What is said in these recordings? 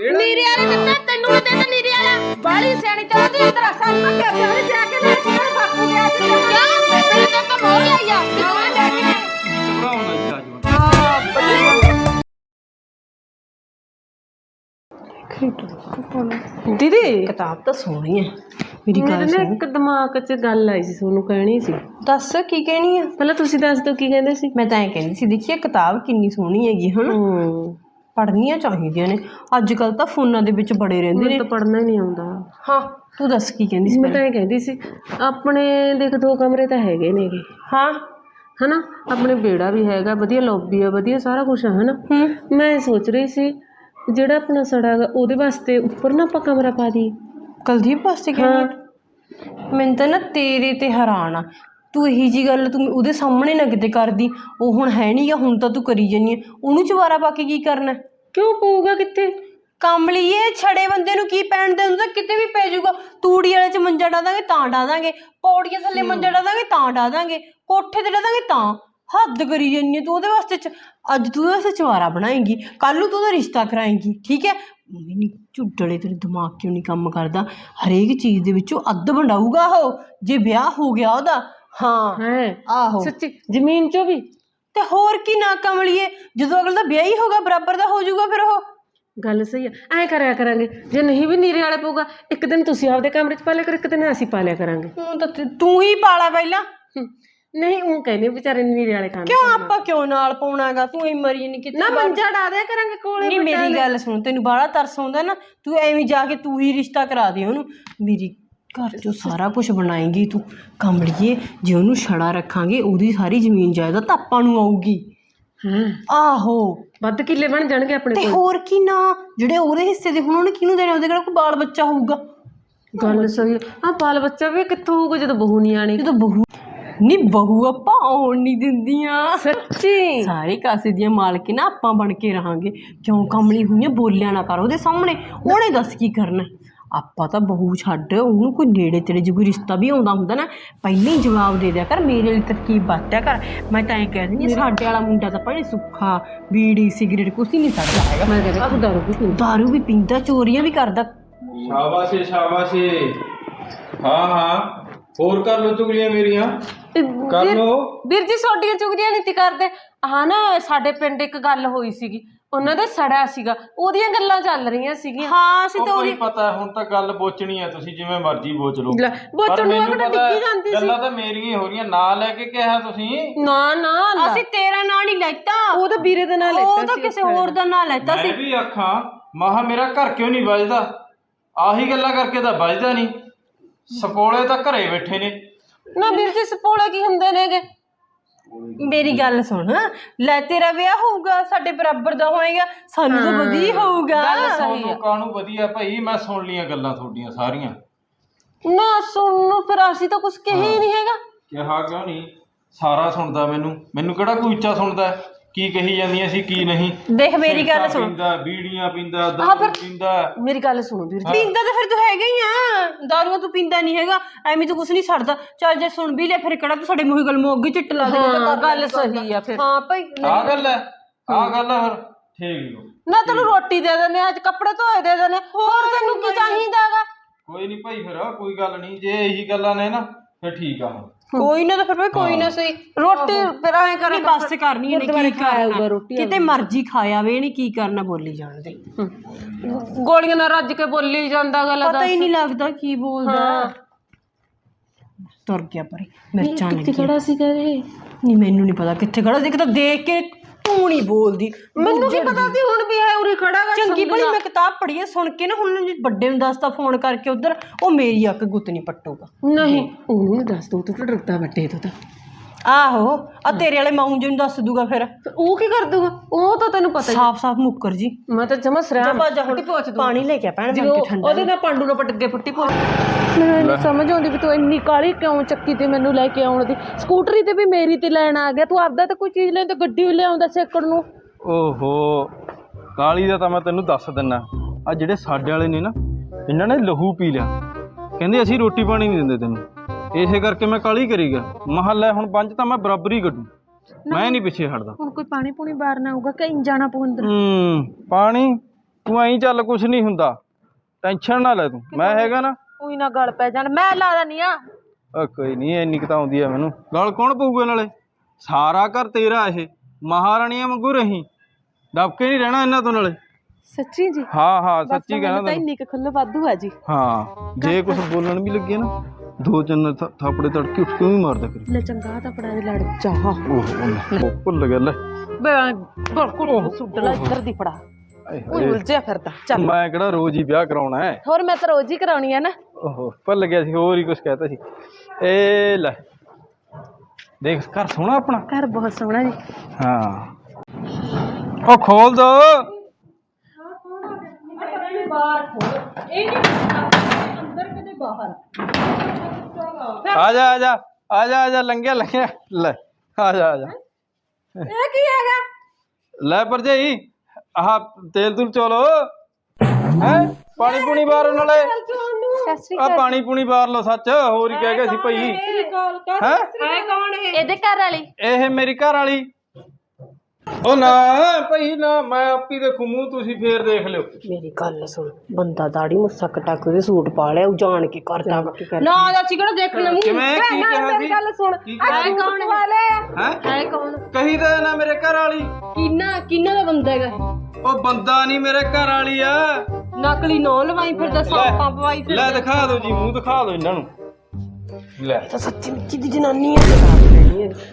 ਨੀਰੇ ਵਾਲੇ ਦਿੱਤਾ ਤੈਨੂੰ ਵੀ ਦੇਣਾ ਨੀਰੇ ਵਾਲਾ। ਬਾਲੀ ਸਿਆਣੀ ਚੱਲ ਤੂੰ ਤੇਰਾ ਸਾਲ ਮੈਂ ਕਿਹਾ ਸਿਆਣੀ ਜਾ ਕੇ ਨਾ ਕਿਹੜੇ ਬਾਪੂ ਦੇ ਆਸ ਕਿਉਂ? ਮੇਰੇ ਤਾਂ ਕਮੋਲ ਆਇਆ ਕਿਉਂ ਜਾ ਕੇ? ਘਬਰਾਉਣਾ ਜੀ ਅੱਜ ਦੀਦੀ। ਕਿਤਾਬ ਤਾਂ ਸੋਹਣੀ ਹੈ ਮੇਰੀ ਗੱਲ ਨਾ ਸੁਣ। ਇੱਕ ਦਿਮਾਗ 'ਚ ਗੱਲ ਆਈ ਸੀ ਤੁਹਾਨੂੰ ਕਹਿਣੀ ਸੀ। ਦੱਸ ਕੀ ਕਹਿਣੀ ਆ? ਪਹਿਲਾਂ ਤੁਸੀਂ ਦੱਸ ਦਿਓ ਕੀ ਕਹਿੰਦੇ ਸੀ? ਮੈਂ ਤਾਂ ਐਂ ਕਹਿੰਦੀ ਸੀ ਦੇਖੀਏ ਕਿਤਾਬ ਕਿੰਨੀ ਸੋਹਣੀ ਹੈਗੀ ਹਨਾ? ਹੂੰ। ਪੜ੍ਹਨੀਆਂ ਚਾਹੀਦੀਆਂ ਨੇ। ਅੱਜ ਕੱਲ ਤਾਂ ਫੋਨਾਂ ਦੇ ਵਿੱਚ ਬੜੇ ਰਹਿੰਦੇ ਮੈਨੂੰ ਨੇ। ਤਾਂ ਪੜਨਾ ਹੀ ਨਹੀਂ ਆਉਂਦਾ। ਹਾਂ ਤੂੰ ਦੱਸ ਕੀ ਕਹਿੰਦੀ ਸੀ ਮੈਂ ਤਾਂ ਇਹ ਕਹਿੰਦੀ ਸੀ ਆਪਣੇ ਦੇਖ ਦੋ ਕਮਰੇ ਤਾਂ ਹੈਗੇ ਨੇਗੇ। ਹਾਂ। ਹਨਾ? ਆਪਣੇ ਵਿਹੜਾ ਵੀ ਹੈਗਾ ਵਧੀਆ ਲੌਬੀ ਆ ਵਧੀਆ ਸਾਰਾ ਕੁਝ ਹੈ ਹਨਾ? ਮੈਂ ਸੋਚ ਰਹੀ ਸੀ ਜਿਹੜਾ ਆਪਣਾ ਸੜਾ ਹੈਗਾ ਉਹਦੇ ਵਾਸਤੇ ਉੱਪਰ ਨਾ ਆਪਾਂ ਕਮਰਾ ਪਾ ਦਈਏ। ਕੁਲਦੀਪ ਵਾਸਤੇ ਕਹਿੰਦੀ ਆ? ਮੈਨੂੰ ਤਾਂ ਨਾ ਤੇਰੇ ਤੇ ਹੈਰਾਨ ਆ। ਤੂੰ ਇਹੀ ਜੀ ਗੱਲ ਤੂੰ ਉਹਦੇ ਸਾਹਮਣੇ ਨਾ ਕਿਤੇ ਕਰਦੀ ਉਹ ਹੁਣ ਹੈ ਨਹੀਂ ਗਾ ਹੁਣ ਤਾਂ ਤੂੰ ਕਰੀ ਜਾਨੀ ਹੈ। ਉਹਨੂੰ ਚਵਾਰਾ ਪਾ ਕੇ ਕੀ ਕਰਨਾ? ਹੈ? ਕਿਉਂ ਪਊਗਾ ਕਿੱਥੇ? ਕਮਲੀਏ ਛੜੇ ਬੰਦੇ ਨੂੰ ਕੀ ਪੈਣ ਦੇ? ਹੁੰਦਾ ਕਿਤੇ ਵੀ ਪੈ ਜਾਊਗਾ। ਤੂੜੀ ਵਾਲੇ ਚ ਮੰਜਾ ਡਾ ਦਾਂਗੇ ਤਾਂ ਡਾ ਦਾਂਗੇ। ਪੌੜੀਆਂ ਥੱਲੇ ਮੰਜਾ ਡਾ ਦਾਂਗੇ ਤਾਂ ਡਾ ਦਾਂਗੇ। ਕੋਠੇ ਤੇ ਡਾ ਦਾਂਗੇ ਤਾਂ। ਹੱਦ ਕਰੀ ਜੰਨੀ ਤੂੰ ਉਹਦੇ ਵਾਸਤੇ ਚ- ਅੱਜ ਤੂੰ ਉਹਦੇ ਵਾਸਤੇ ਚਵਾਰਾ ਬਣਾਏਂਗੀ ਕੱਲ ਨੂੰ ਤੂੰ ਉਹਦਾ ਰਿਸ਼ਤਾ ਕਰਾਏਂਗੀ ਠੀਕ ਹੈ? ਨਹੀਂ ਝੁੱਡਲੇ ਤੇਰੇ ਦਿਮਾਗ ਕਿਉਂ ਨਹੀਂ ਕੰਮ ਕਰਦਾ? ਹਰੇਕ ਚੀਜ਼ ਦੇ ਵਿੱਚੋਂ ਅੱਧ ਵੰਡਾਊਗਾ ਉਹ। ਜੇ ਵਿਆਹ ਹੋ ਗਿਆ ਉਹਦਾ ਹਾਂ। ਹੈ ਆਹੋ। ਸੱਚੀ ਜ਼ਮੀਨ 'ਚੋਂ ਵੀ। ਤੇ ਹੋਰ ਕੀ ਨਾ ਕਮਲੀਏ ਜਦੋਂ ਅਗਲੇ ਦਾ ਵਿਆਹ ਹੀ ਹੋਗਾ ਬਰਾਬਰ ਦਾ ਹੋ ਜਾਊਗਾ ਫਿਰ ਉਹ। ਗੱਲ ਸਹੀ ਆ ਐਂ ਕਰਿਆ ਕਰਾਂਗੇ ਜੇ ਨਹੀਂ ਵੀ ਨੀਰੇ ਵਾਲਾ ਪਊਗਾ ਇੱਕ ਦਿਨ ਤੁਸੀਂ ਆਪਦੇ ਕਮਰੇ 'ਚ ਪਾ ਲਿਆ ਕਰੋ ਇੱਕ ਦਿਨ ਅਸੀਂ ਪਾ ਲਿਆ ਕਰਾਂਗੇ। ਹੁਣ ਤਾਂ ਤੇ- ਤੂੰ ਹੀ ਪਾਲਾ ਪਹਿਲਾਂ। ਹਮ, ਨਹੀਂ ਉਹ ਕਹਿੰਦੇ ਵਿਚਾਰੇ ਨੀਰੇ ਵਾਲੇ ਖਾਣ ਕਿਉਂ ਆਪਾਂ ਕਿਉਂ ਨਾਲ ਪਾਉਣਾਗਾ? ਤੂੰ ਹੀ ਮਰੀ ਨਹੀਂ ਕਿਤੇ ਨਾ ਮੰਜਾ ਡਾ ਦਿਆ ਕਰਾਂਗੇ ਕੋਲੇ ਨਹੀਂ ਮੇਰੀ ਗੱਲ ਸੁਣ ਤੈਨੂੰ ਬਾਹਲਾ ਤਰਸ ਆਉਂਦਾ ਨਾ ਤੂੰ ਐਵੇਂ ਜਾ ਕੇ ਤੂੰ ਹੀ ਰਿਸ਼ਤਾ ਕਰਾ ਦੇ ਉਹਨੂੰ। ਮੇਰੀ ਘਰ ਚੋਂ ਸਾਰਾ ਕੁਝ ਬਣਾਏਂਗੀ ਤੂੰ। ਕਮੜੀਏ ਜੇ ਉਹਨੂੰ ਛੜਾ ਰੱਖਾਂਗੇ ਉਹਦੀ ਸਾਰੀ ਜ਼ਮੀਨ ਜਾਇਦਾਦ ਤਾਂ ਆਪਾਂ ਨੂੰ ਆਊਗੀ। ਹਾਂ। ਆਹੋ। ਵੱਧ ਕਿੱਲੇ ਬਣ ਜਾਣਗੇ ਆਪਣੇ ਤੇ ਕੋਲ। ਹੋਰ ਕੀ ਨਾ ਜਿਹੜੇ ਉਹਦੇ ਹਿੱਸੇ ਦੇ ਹੁਣ ਉਹਨੇ ਕਿਹਨੂੰ ਦੇਣੇ ਉਹਦੇ ਕੋਲ ਕੋਈ ਬਾਲ ਬੱਚਾ ਹੋਊਗਾ। ਗੱਲ ਸਹੀ ਆ। ਬਾਲ ਬੱਚਾ ਵੀ ਕਿੱਥੋਂ ਹੋਊਗਾ ਜਦੋਂ ਬਹੂ ਨਹੀਂ ਆਣੀ? ਜਦੋਂ ਬਹੂ ਨਹੀਂ ਬਹੂ ਆਪਾਂ ਆਉਣ ਨਹੀਂ ਦਿੰਦੀਆਂ। ਸੱਚੀ? ਸਾਰੇ ਕਾਸੇ ਦੀਆਂ ਮਾਲਕੀ ਨਾ ਆਪਾਂ ਬਣ ਕੇ ਰਹਾਂਗੇ। ਕਿਉਂ ਕਮਲੀ ਹੋਈਆਂ ਬੋਲਿਆ ਨਾ ਕਰ ਉਹਦੇ ਸਾਹਮਣੇ। ਉਹਨੇ ਦੱਸ ਕੀ ਕਰਨਾ? ਆਪਾਂ ਤਾਂ ਬਹੂ ਛੱਡ ਉਹਨੂੰ ਕੋਈ ਨੇੜੇ ਤੇੜੇ ਜੇ ਕੋਈ ਰਿਸ਼ਤਾ ਵੀ ਆਉਂਦਾ ਹੁੰਦਾ ਨਾ ਪਹਿਲਾਂ ਹੀ ਜਵਾਬ ਦੇ ਦਿਆ ਕਰ ਮੇਰੇ ਲਈ ਤਰਕੀਬ ਬਾਤਿਆ ਕਰ ਮੈਂ ਤਾਂ ਇਹ ਕਹਿ ਦਿੰਦੀ ਹਾਂ, ਸਾਡੇ ਵਾਲਾ ਮੁੰਡਾ ਤਾਂ ਭਲੇ ਸੁੱਖਾ ਬੀੜੀ ਸਿਗਰਟ ਕੁਛ ਨਹੀਂ ਸਕਦਾ ਹੈਗਾ। ਮੈਂ ਕਹਿੰਦਾ ਤੂੰ ਦਾਰੂ ਵੀ ਪੀਂਦਾ ਦਾਰੂ ਵੀ ਪੀਂਦਾ ਚੋਰੀਆਂ ਵੀ ਕਰਦਾ। ਸ਼ਾਬਾਸ਼ ਏ, ਸ਼ਾਬਾਸ਼ ਏ। ਹਾਂ ਹਾਂ। ਹੋਰ ਕਰ ਲੋ ਚੁਗਲੀਆਂ ਮੇਰੀਆਂ। ਕਰ ਲੋ ਵੀਰ ਜੀ ਤੁਹਾਡੀਆਂ ਚੁਗਲੀਆਂ ਨਹੀਂ ਤੀ ਕਰਦੇ? ਹਾਂ ਨਾ ਸਾਡੇ ਪਿੰਡ ਇੱਕ ਗੱਲ ਹੋਈ ਸੀਗੀ। ਉਹਨਾਂ ਦਾ ਸੜਾ ਸੀਗਾ ਉਹਦੀਆਂ ਗੱਲਾਂ ਚੱਲ ਰਹੀਆਂ ਸੀਗੀਆਂ। ਹਾਂ ਅਸੀਂ ਤਾਂ ਕੋਈ ਪਤਾ ਹੁਣ ਤਾਂ ਗੱਲ ਬੋਚਣੀ ਆ ਤੁਸੀਂ ਜਿਵੇਂ ਮਰਜ਼ੀ ਬੋਚ ਲਓ। ਲੈ, ਬੋਚਣ ਪਰ ਨੂੰ ਮੈਨੂੰ ਅਗਰ ਪਤਾ ਡਿੱਗੀ ਜਾਂਦੀ ਸੀ। ਗੱਲਾਂ ਤਾਂ ਮੇਰੀਆਂ ਹੀ ਹੋ ਰਹੀਆਂ ਨਾਂ ਲੈ ਕੇ ਕਿਹਾ ਤੁਸੀਂ? ਨਾ ਨਾ। ਅਸੀਂ ਤੇਰਾ ਨਾਂ ਨਹੀਂ ਲੈਤਾ। ਉਹ ਤਾਂ ਵੀਰੇ ਦੇ ਨਾਲ ਉਹ ਲੈਤਾ ਤਾਂ ਸੀ ਕਿਸੇ ਹੋਰ ਦਾ ਨਾਂ ਲੈਤਾ ਸੀ। ਮੈਂ ਵੀ ਆਖਾਂ ਮਹਾ ਮੇਰਾ ਘਰ ਕਿਉਂ ਨਹੀਂ ਵੱਜਦਾ? ਆਹੀ ਗੱਲਾਂ ਕਰਕੇ ਤਾਂ ਵੱਜਦਾ ਨਹੀਂ। ਸਪੋਲੇ ਤਾਂ ਘਰੇ ਬੈਠੇ ਨੇ। ਨਾ ਵੀਰ ਜੀ ਸਪੋਲੇ ਕੀ ਹੁੰਦੇ ਨੇਗੇ? ਮੇਰੀ ਗੱਲ ਸੁਣ ਲੈ ਤੇਰਾ ਵਿਆਹ ਹੋਊਗਾ ਸਾਡੇ ਬਰਾਬਰ ਦਾ ਹੋਏਗਾ ਸਾਨੂੰ ਤਾਂ ਵਧੀਆ ਹੋਊਗਾ। ਤੁਹਾਨੂੰ ਕਾਹਨੂੰ ਵਧੀਆ ਭਾਈ ਮੈਂ ਸੁਣ ਲੀਆਂ ਗੱਲਾਂ ਤੁਹਾਡੀਆਂ ਸਾਰੀਆਂ। ਨਾ ਸੁਣ ਨੂੰ ਫਿਰ ਅਸੀਂ ਤਾਂ ਕੁਝ ਕਹੀ ਨਹੀਂ ਹੈਗਾ। ਕਿਹਾ ਕਿਉਂ ਨਹੀਂ? ਸਾਰਾ ਸੁਣਦਾ ਮੈਨੂੰ। ਮੈਨੂੰ ਕਿਹੜਾ ਕੋਈ ਉੱਚਾ ਸੁਣਦਾ? ਹੈ? ਕੀ ਕਹੀ ਜਾਂਦੀਆਂ ਸੀ ਕੀ ਨਹੀਂ? ਦੇਖ ਮੇਰੀ ਗੱਲ ਸੁਣ। ਪੀਂਦਾ ਬੀੜੀਆਂ ਪੀਂਦਾ ਦਾਰੂ ਪੀਂਦਾ। ਮੇਰੀ ਗੱਲ ਸੁਣੋ ਵੀਰ ਜੀ। ਪੀਂਦਾ ਤਾਂ ਫਿਰ ਤੂੰ ਹੈਗਾ ਹੀ ਆ। ਦਾਰੂ ਤੂੰ ਪੀਂਦਾ ਨਹੀਂ ਹੈਗਾ। ਐਵੇਂ ਤੂੰ ਕੁਛ ਨਹੀਂ ਛੱਡਦਾ। ਚੱਲ ਜੇ ਸੁਣ ਵੀ ਲੈ ਫਿਰ ਕਿਹੜਾ ਤੂੰ ਸਾਡੇ ਮੂੰਹ ਗੱਲ ਮੋਗ ਹੀ ਚਿੱਟ ਲਾ ਦੇ ਹਾਂ ਗੱਲ ਸਹੀ ਆ ਫਿਰ। ਹਾਂ ਭਾਈ ਆਹ ਗੱਲ ਹੈ? ਆਹ ਗੱਲ ਹੈ ਫਿਰ ਠੀਕ ਹੈ ਨਾ ਤੈਨੂੰ ਰੋਟੀ ਦੇ ਦਿੰਦੇ ਅੱਜ ਕੱਪੜੇ ਧੋਏ ਦੇ ਦਿੰਦੇ ਹੋਰ ਤੈਨੂੰ ਕੀ ਚਾਹੀਦਾਗਾ ਕੋਈ ਨਹੀਂ ਭਾਈ ਫਿਰ ਕੋਈ ਗੱਲ ਨਹੀਂ। ਜੇ ਇਹੀ ਗੱਲਾਂ ਨੇ ਨਾ ਫਿਰ ਠੀਕ ਆ ਕੋਈ ਨਾ ਤਾਂ ਫਿਰ ਭਾਈ ਕੋਈ ਨਾ ਸਹੀ। ਰੋਟੀ ਫਿਰ ਐਂ ਕਰ ਨਹੀਂ ਬਸ ਕਰਨੀ ਇਹਨੇ ਕੀ ਖਾਇਆ ਰੋਟੀ ਕਿਤੇ ਮਰਜ਼ੀ ਖਾਇਆ ਵੇ ਇਹਨੇ ਕੀ ਕਰਨਾ ਬੋਲੀ ਜਾਣਦੇ ਗੋਲੀਆਂ ਨਾਲ ਰੱਜ ਕੇ ਬੋਲੀ ਜਾਂਦਾ ਗੱਲ ਪਤਾ ਹੀ ਨਹੀਂ ਲੱਗਦਾ ਕੀ ਬੋਲਦਾ। ਤੁਰ ਗਿਆ ਪਰੇ। ਮਿਰਚਾਂ ਕਿੱਥੇ ਲੱਗੀਆਂ। ਖੜਾ ਸੀ ਕਰੇ ਨਹੀਂ ਮੈਨੂੰ ਨਹੀਂ ਪਤਾ ਕਿੱਥੇ ਖੜਾ ਦੇਖ ਤਾਂ ਦੇਖ ਕੇ ਤੂੰ ਨਹੀਂ ਬੋਲਦੀ ਮੈਨੂੰ ਕੀ ਪਤਾ ਸੀ ਹੁਣ ਵੀ ਹੈ ਉਰੀ ਖੜਾ ਗਾ ਚੰਗੀ ਭਲੀ ਮੈਂ ਕਿਤਾਬ ਪੜ੍ਹੀ ਹੈ ਸੁਣ ਕੇ ਨਾ ਹੁਣ ਵੱਡੇ ਨੂੰ ਦੱਸਦਾ ਫੋਨ ਕਰਕੇ ਉਧਰ ਉਹ ਮੇਰੀ ਅੱਖ ਗੁੱਤ ਨਹੀਂ ਪੱਟੂਗਾ। ਨਹੀਂ ਉਹਨੂੰ ਦੱਸ ਦੋ ਤੂੰ ਤਾਂ ਡਰਦਾ ਵੱਡੇ ਤੋਂ ਤਾਂ। ਆਹੋ ਆ ਤੇਰੇ ਵਾਲੇ ਮਾਊਂ ਜੀ ਨੂੰ ਦੱਸ ਦੂਗਾ ਫਿਰ। ਫਿਰ ਉਹ ਕੀ ਕਰ ਦੂਗਾ ਉਹ ਤਾਂ ਤੈਨੂੰ ਪਤਾ ਹੀ ਸਾਫ਼-ਸਾਫ਼ ਮੁੱਕਰ ਜੀ। ਮੈਂ ਤਾਂ ਜਮਾ ਸਰਿਆ ਭੱਜ ਹੁਣ ਪਾਣੀ ਲੈ ਕੇ ਆ ਭੈਣ ਬਣ ਕੇ ਠੰਡਾ ਉਹਦੇ ਨਾਲ ਪਾਂਡੂ ਨਾਲ ਪਟਕੇ ਫੁੱਟੀ ਪੋ ਮੈਨੂੰ ਇਹ ਨੀ ਸਮਝ ਆਉਂਦੀ ਵੀ ਤੂੰ ਇੰਨੀ ਕਾਲੀ ਕਿਉਂ ਚੱਕੀ ਤੇ ਮੈਨੂੰ ਲੈ ਕੇ ਆਉਣ ਦੀ। ਸਕੂਟਰੀ ਤੇ ਵੀ ਮੇਰੀ ਤੇ ਲੈਣ ਆ ਗਿਆ। ਤੂੰ ਆਪਦਾ ਤਾਂ ਕੋਈ ਚੀਜ਼ ਲੈਣ ਤੇ ਗੱਡੀ ਵੀ ਲਿਆਉਂਦਾ ਸੇਕਣ ਨੂੰ। ਓਹੋ ਕਾਲੀ ਦਾ ਤਾਂ ਮੈਂ ਤੈਨੂੰ ਦੱਸ ਦਿੰਨਾ। ਆ ਜਿਹੜੇ ਸਾਡੇ ਵਾਲੇ ਨੇ ਨਾ ਇਹਨਾਂ ਨੇ ਲਹੂ ਪੀ ਲਿਆ। ਕਹਿੰਦੇ ਅਸੀਂ ਰੋਟੀ ਪਾਣੀ ਨਹੀਂ ਦਿੰਦੇ ਤੈਨੂੰ। ਇਸੇ ਕਰਕੇ ਮੈਂ ਕਾਲੀ ਕਰੀ ਗਿਆ। ਮਹੱਲਾ ਹੁਣ ਪੰਜ ਤਾਂ ਮੈਂ ਬਰਾਬਰੀ ਕੱਢੂ। ਮੈਂ ਨਹੀਂ ਪਿੱਛੇ ਹਟਦਾ। ਹੁਣ ਕੋਈ ਪਾਣੀ ਪੂਣੀ ਬਾਹਰ ਨਾ ਆਊਗਾ ਕਿ ਜਾਣਾ ਪਊ ਅੰਦਰ? ਹੂੰ ਪਾਣੀ ਤੂੰ ਐਂ ਚੱਲ ਕੁਛ ਨਹੀਂ ਹੁੰਦਾ। ਟੈਨਸ਼ਨ ਨਾ ਲੈ ਤੂੰ। ਮੈਂ ਹੈਗਾ ਨਾ। ਉਹੀ ਨਾ ਗਲ ਪੈ ਜਾਣ। ਮੈਂ ਲਾ ਦਨੀ ਆ। ਓ ਕੋਈ ਨਹੀਂ ਇੰਨੀ ਕੁ ਤਾਂ ਆਉਂਦੀ ਆ ਮੈਨੂੰ। ਗੱਲ ਕੌਣ ਪਊਗਾ ਨਾਲੇ? ਸਾਰਾ ਘਰ ਤੇਰਾ ਇਹ। ਮਹਾਰਾਣੀਆਂ ਵਾਂਗੂ ਰਹੀਂ। ਦਬਕੇ ਨਹੀਂ ਰਹਿਣਾ ਇਹਨਾਂ ਤੋਂ ਨਾਲੇ। ਸੱਚੀ ਜੀ? ਹਾਂ ਹਾਂ ਸੱਚੀ ਕਹਿਣਾ ਤਾਂ ਤੈਨੂੰ ਇੰਨੀ ਕੁ ਖੁੱਲ੍ਹ ਵਾਧੂ ਆ ਜੀ। ਹਾਂ ਜੇ ਕੁਝ ਬੋਲਣ ਵੀ ਲੱਗੇ ਨਾ। ਦੋ ਤਿੰਨ ਥ- ਥਾਪੜੇ ਤੜਕੇ ਉੱਠ ਕੇ ਵੀ ਮਾਰਦਾ ਕਰੀ ਲੈ ਚੰਗਾ ਤਾਂ ਪੜਾ ਦੇ ਲੜ ਜਾ ਓਹ ਉਹ ਭੁੱਲ ਗਿਆ ਲੈ। ਬਿਲਕੁਲ ਸੁੱਟ ਲੈ ਇੱਧਰ ਦੀ ਫੜਾ। ਆਏ ਉਹ ਹੋਏ। ਉਲਝਿਆ ਫਿਰਦਾ ਚੱਲ। ਮੈਂ ਕਿਹੜਾ ਰੋਜ਼ ਹੀ ਵਿਆਹ ਕਰਾਉਣਾ ਹੈ। ਹੋਰ ਮੈਂ ਤਾਂ ਰੋਜ਼ ਹੀ ਕਰਾਉਣੀ ਆ ਨਾ। ਓਹੋ ਭੁੱਲ ਗਿਆ ਸੀ ਹੋਰ ਹੀ ਕੁਝ ਕਹਿਤਾ ਸੀ। ਏ ਲੈ ਦੇਖ ਘਰ ਸੋਹਣਾ ਆਪਣਾ? ਘਰ ਬਹੁਤ ਸੋਹਣਾ ਜੀ। ਹਾਂ। ਉਹ ਖੋਲ ਦੋ। ਆ ਜਾ ਆ ਜਾ ਆ ਜਾ ਆ ਜਾ ਲੰਘਿਆ ਲੰਘਿਆ। ਲੈ ਆ ਜਾ ਆ ਜਾ ਇਹ ਕੀ ਹੈਗਾ? ਲੈ ਭਰਜਾਈ ਆਹ ਤੇਲ ਤੂਲ ਚੋਲੋ। ਹੈ? ਪਾਣੀ ਪੂਣੀ ਬਾਹਰ ਨਾਲੇ। ਆ ਪਾਣੀ ਪੂਣੀ ਬਾਹਰ ਲੋ ਸੱਚ। ਹੋਰ ਹੀ ਕਹਿ ਗਿਆ ਸੀ ਭਾਈ। ਹੈ? ਇਹਦੇ ਘਰ ਵਾਲੀ। ਇਹ ਮੇਰੀ ਘਰ ਵਾਲੀ। ਉਹ ਨਾ ਭਾਈ ਨਾ ਮੈਂ ਆਪੀ ਦੇਖੂ ਮੂੰਹ ਤੁਸੀਂ ਫੇਰ ਦੇਖ ਲਿਓ। ਮੇਰੀ ਗੱਲ ਸੁਣ ਬੰਦਾ ਦਾੜੀ ਮੁੱਸਾ ਕਟਾ ਕੇ ਉਹਦੇ ਸੂਟ ਪਾ ਲਿਆ ਉਹ ਜਾਣ ਕੇ ਕਰਦਾ ਨਾ ਚਾਚੀ ਕਿਹੜਾ ਦੇਖ ਲੈ ਕਿਵੇਂ ਕੀ ਕਿਹਾ ਸੀ? ਗੱਲ ਸੁਣ ਕੀ ਕਿਹਾ ਸੀ? ਕੌਣ ਵਾਲੇ ਹੈ? ਹੈ ਕੌਣ? ਕਹੀ ਤਾਂ ਨਾ ਮੇਰੇ ਘਰ ਵਾਲੀ। ਕਿੰਨਾ ਕਿੰਨਾ ਦਾ ਬੰਦਾ ਹੈਗਾ? ਉਹ ਬੰਦਾ ਨਹੀਂ ਮੇਰੇ ਘਰ ਵਾਲੀ ਆ। ਨਕਲੀ ਨੋ ਲਵਾਈ ਫਿਰਦਾ ਸਾਪਾਂ ਪਵਾਈ ਫਿਰ ਲੈ ਦਿਖਾ ਦਿਓ ਜੀ ਮੂੰਹ ਦਿਖਾ ਦਿਓ ਇਹਨਾਂ ਨੂੰ। ਲੈ। ਤਾਂ ਸੱਚੀ ਮੁੱਚੀ ਦੀ ਜਨਾਨੀ ਹੈ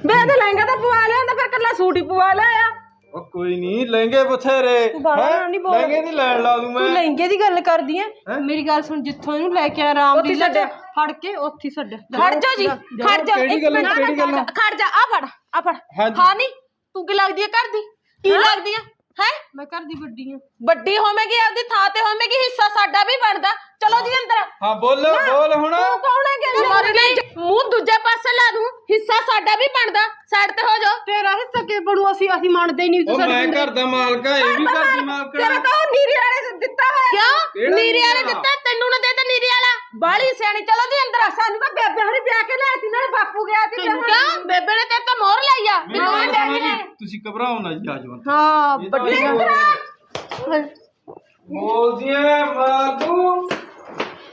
ਮੈਂ ਤਾਂ ਲਹਿੰਗਾ ਤਾਂ ਪਵਾ ਲਿਆ ਹੁੰਦਾ ਫਿਰ ਕੱਲਾ ਸੂਟ ਹੀ ਪਵਾ ਲਿਆ ਉਹ ਕੋਈ ਨਹੀਂ ਲਹਿੰਗੇ ਬਥੇਰੇ। ਬਾਹਲਾ ਹੈਂ? ਨਹੀਂ ਬੋਲ। ਲਹਿੰਗੇ ਦੀ ਲੈਣ ਲਾ ਦੂੰ ਤੂੰ ਮੈਂ ਲਹਿੰਗੇ ਦੀ ਗੱਲ ਕਰਦੀ ਐ। ਮੇਰੀ ਗੱਲ ਸੁਣ ਜਿੱਥੋਂ ਇਹਨੂੰ ਲੈ ਕੇ ਆ ਰਾਮ ਦੀ ਛੱਡਿਆ। ਫੜ ਕੇ ਉੱਥੇ ਹੀ ਛੱਡਿਆ ਖੜ ਜਾ ਜੀ ਖੜ ਜਾ। ਕਿਹੜੀ ਇੱਕ ਗੱਲ ਹੈ, ਮਿੰਟ ਕਿਹੜੀ ਗੱਲ? ਹੈ? ਖੜ ਜਾ ਆ ਫੜ ਆ ਫੜ। ਹਾਂਜੀ। ਹਾਂ ਨਹੀਂ ਤੂੰ ਕੀ ਲੱਗਦੀ ਹੈ ਘਰ ਦੀ? ਕੀ ਲੱਗਦੀ ਹੈ ਹੈ? ਮੈਂ ਘਰ ਦੀ ਵੱਡੀ ਆ। ਵੱਡੀ ਹੋਵੇਗੀ ਆਪਦੀ ਥਾਂ ਤੇ ਹੋਵੇਗੀ ਹਿੱਸਾ ਸਾਡਾ ਵੀ ਬਣਦਾ। ਚਲੋ ਜੀ ਅੰਦਰ। ਹਾਂ ਬੋਲ ਬੋਲ ਹੁਣ। ਤੂੰ ਕੌਣ ਹੈ ਕਿ ਮੂੰਹ ਦੂਜੇ ਪਾਸੇ ਲਾ ਦੂੰ ਹਿੱਸਾ ਸਾਡਾ ਵੀ ਬਣਦਾ ਸਾਈਡ ਤੇ ਹੋ ਜਾ ਤੇਰਾ ਹਿੱਸਾ ਕੀ ਬਣੂ? ਅਸੀਂ ਅਸੀਂ ਮੰਨਦੇ ਹੀ ਨਹੀਂ ਤੂੰ ਉਹ ਸਾਡੇ ਮੈਂ ਘਰ ਦਾ ਮਾਲਕ ਆ ਇਹ ਵੀ ਘਰ ਦੀ ਮਾਲਕ। ਤੇਰਾ ਤਾਂ ਉਹ ਨੀਰੇ ਵਾਲੇ ਨੇ ਦਿੱਤਾ ਹੋਇਆ। ਕਿਉਂ? ਨੀਰੇ ਵਾਲੇ ਦਿੱਤਾ ਤੈਨੂੰ ਨਾ ਦੇ ਤਾਂ ਨੀਰੇ ਵਾਲਾ। ਬਾਲੀ ਸਿਆਣੀ ਚਲੋ ਜੀ ਅੰਦਰ ਸਾਨੂੰ ਤਾਂ ਬੇਬੇ ਹਰੀ ਵਿਆਹ ਕੇ ਲਿਆਤੀ ਨਾਲੇ ਬਾਪੂ ਗਿਆ ਸੀ ਕਿਉਂ? ਬੇਬੇ ਨੇ ਤੇ ਤਾਂ ਮੋਹਰ ਲਾਈ ਆ ਮੇਰੀ ਗੱਲ ਸੁਣੋ ਜੀ, ਤੁਸੀਂ ਘਬਰਾਓ ਨਾ ਜੀ ਆਜਵੰਤ ਹਾਂ ਇਹ ਤਾਂ ਬੋਲ- ਬੋਲਦੀਆਂ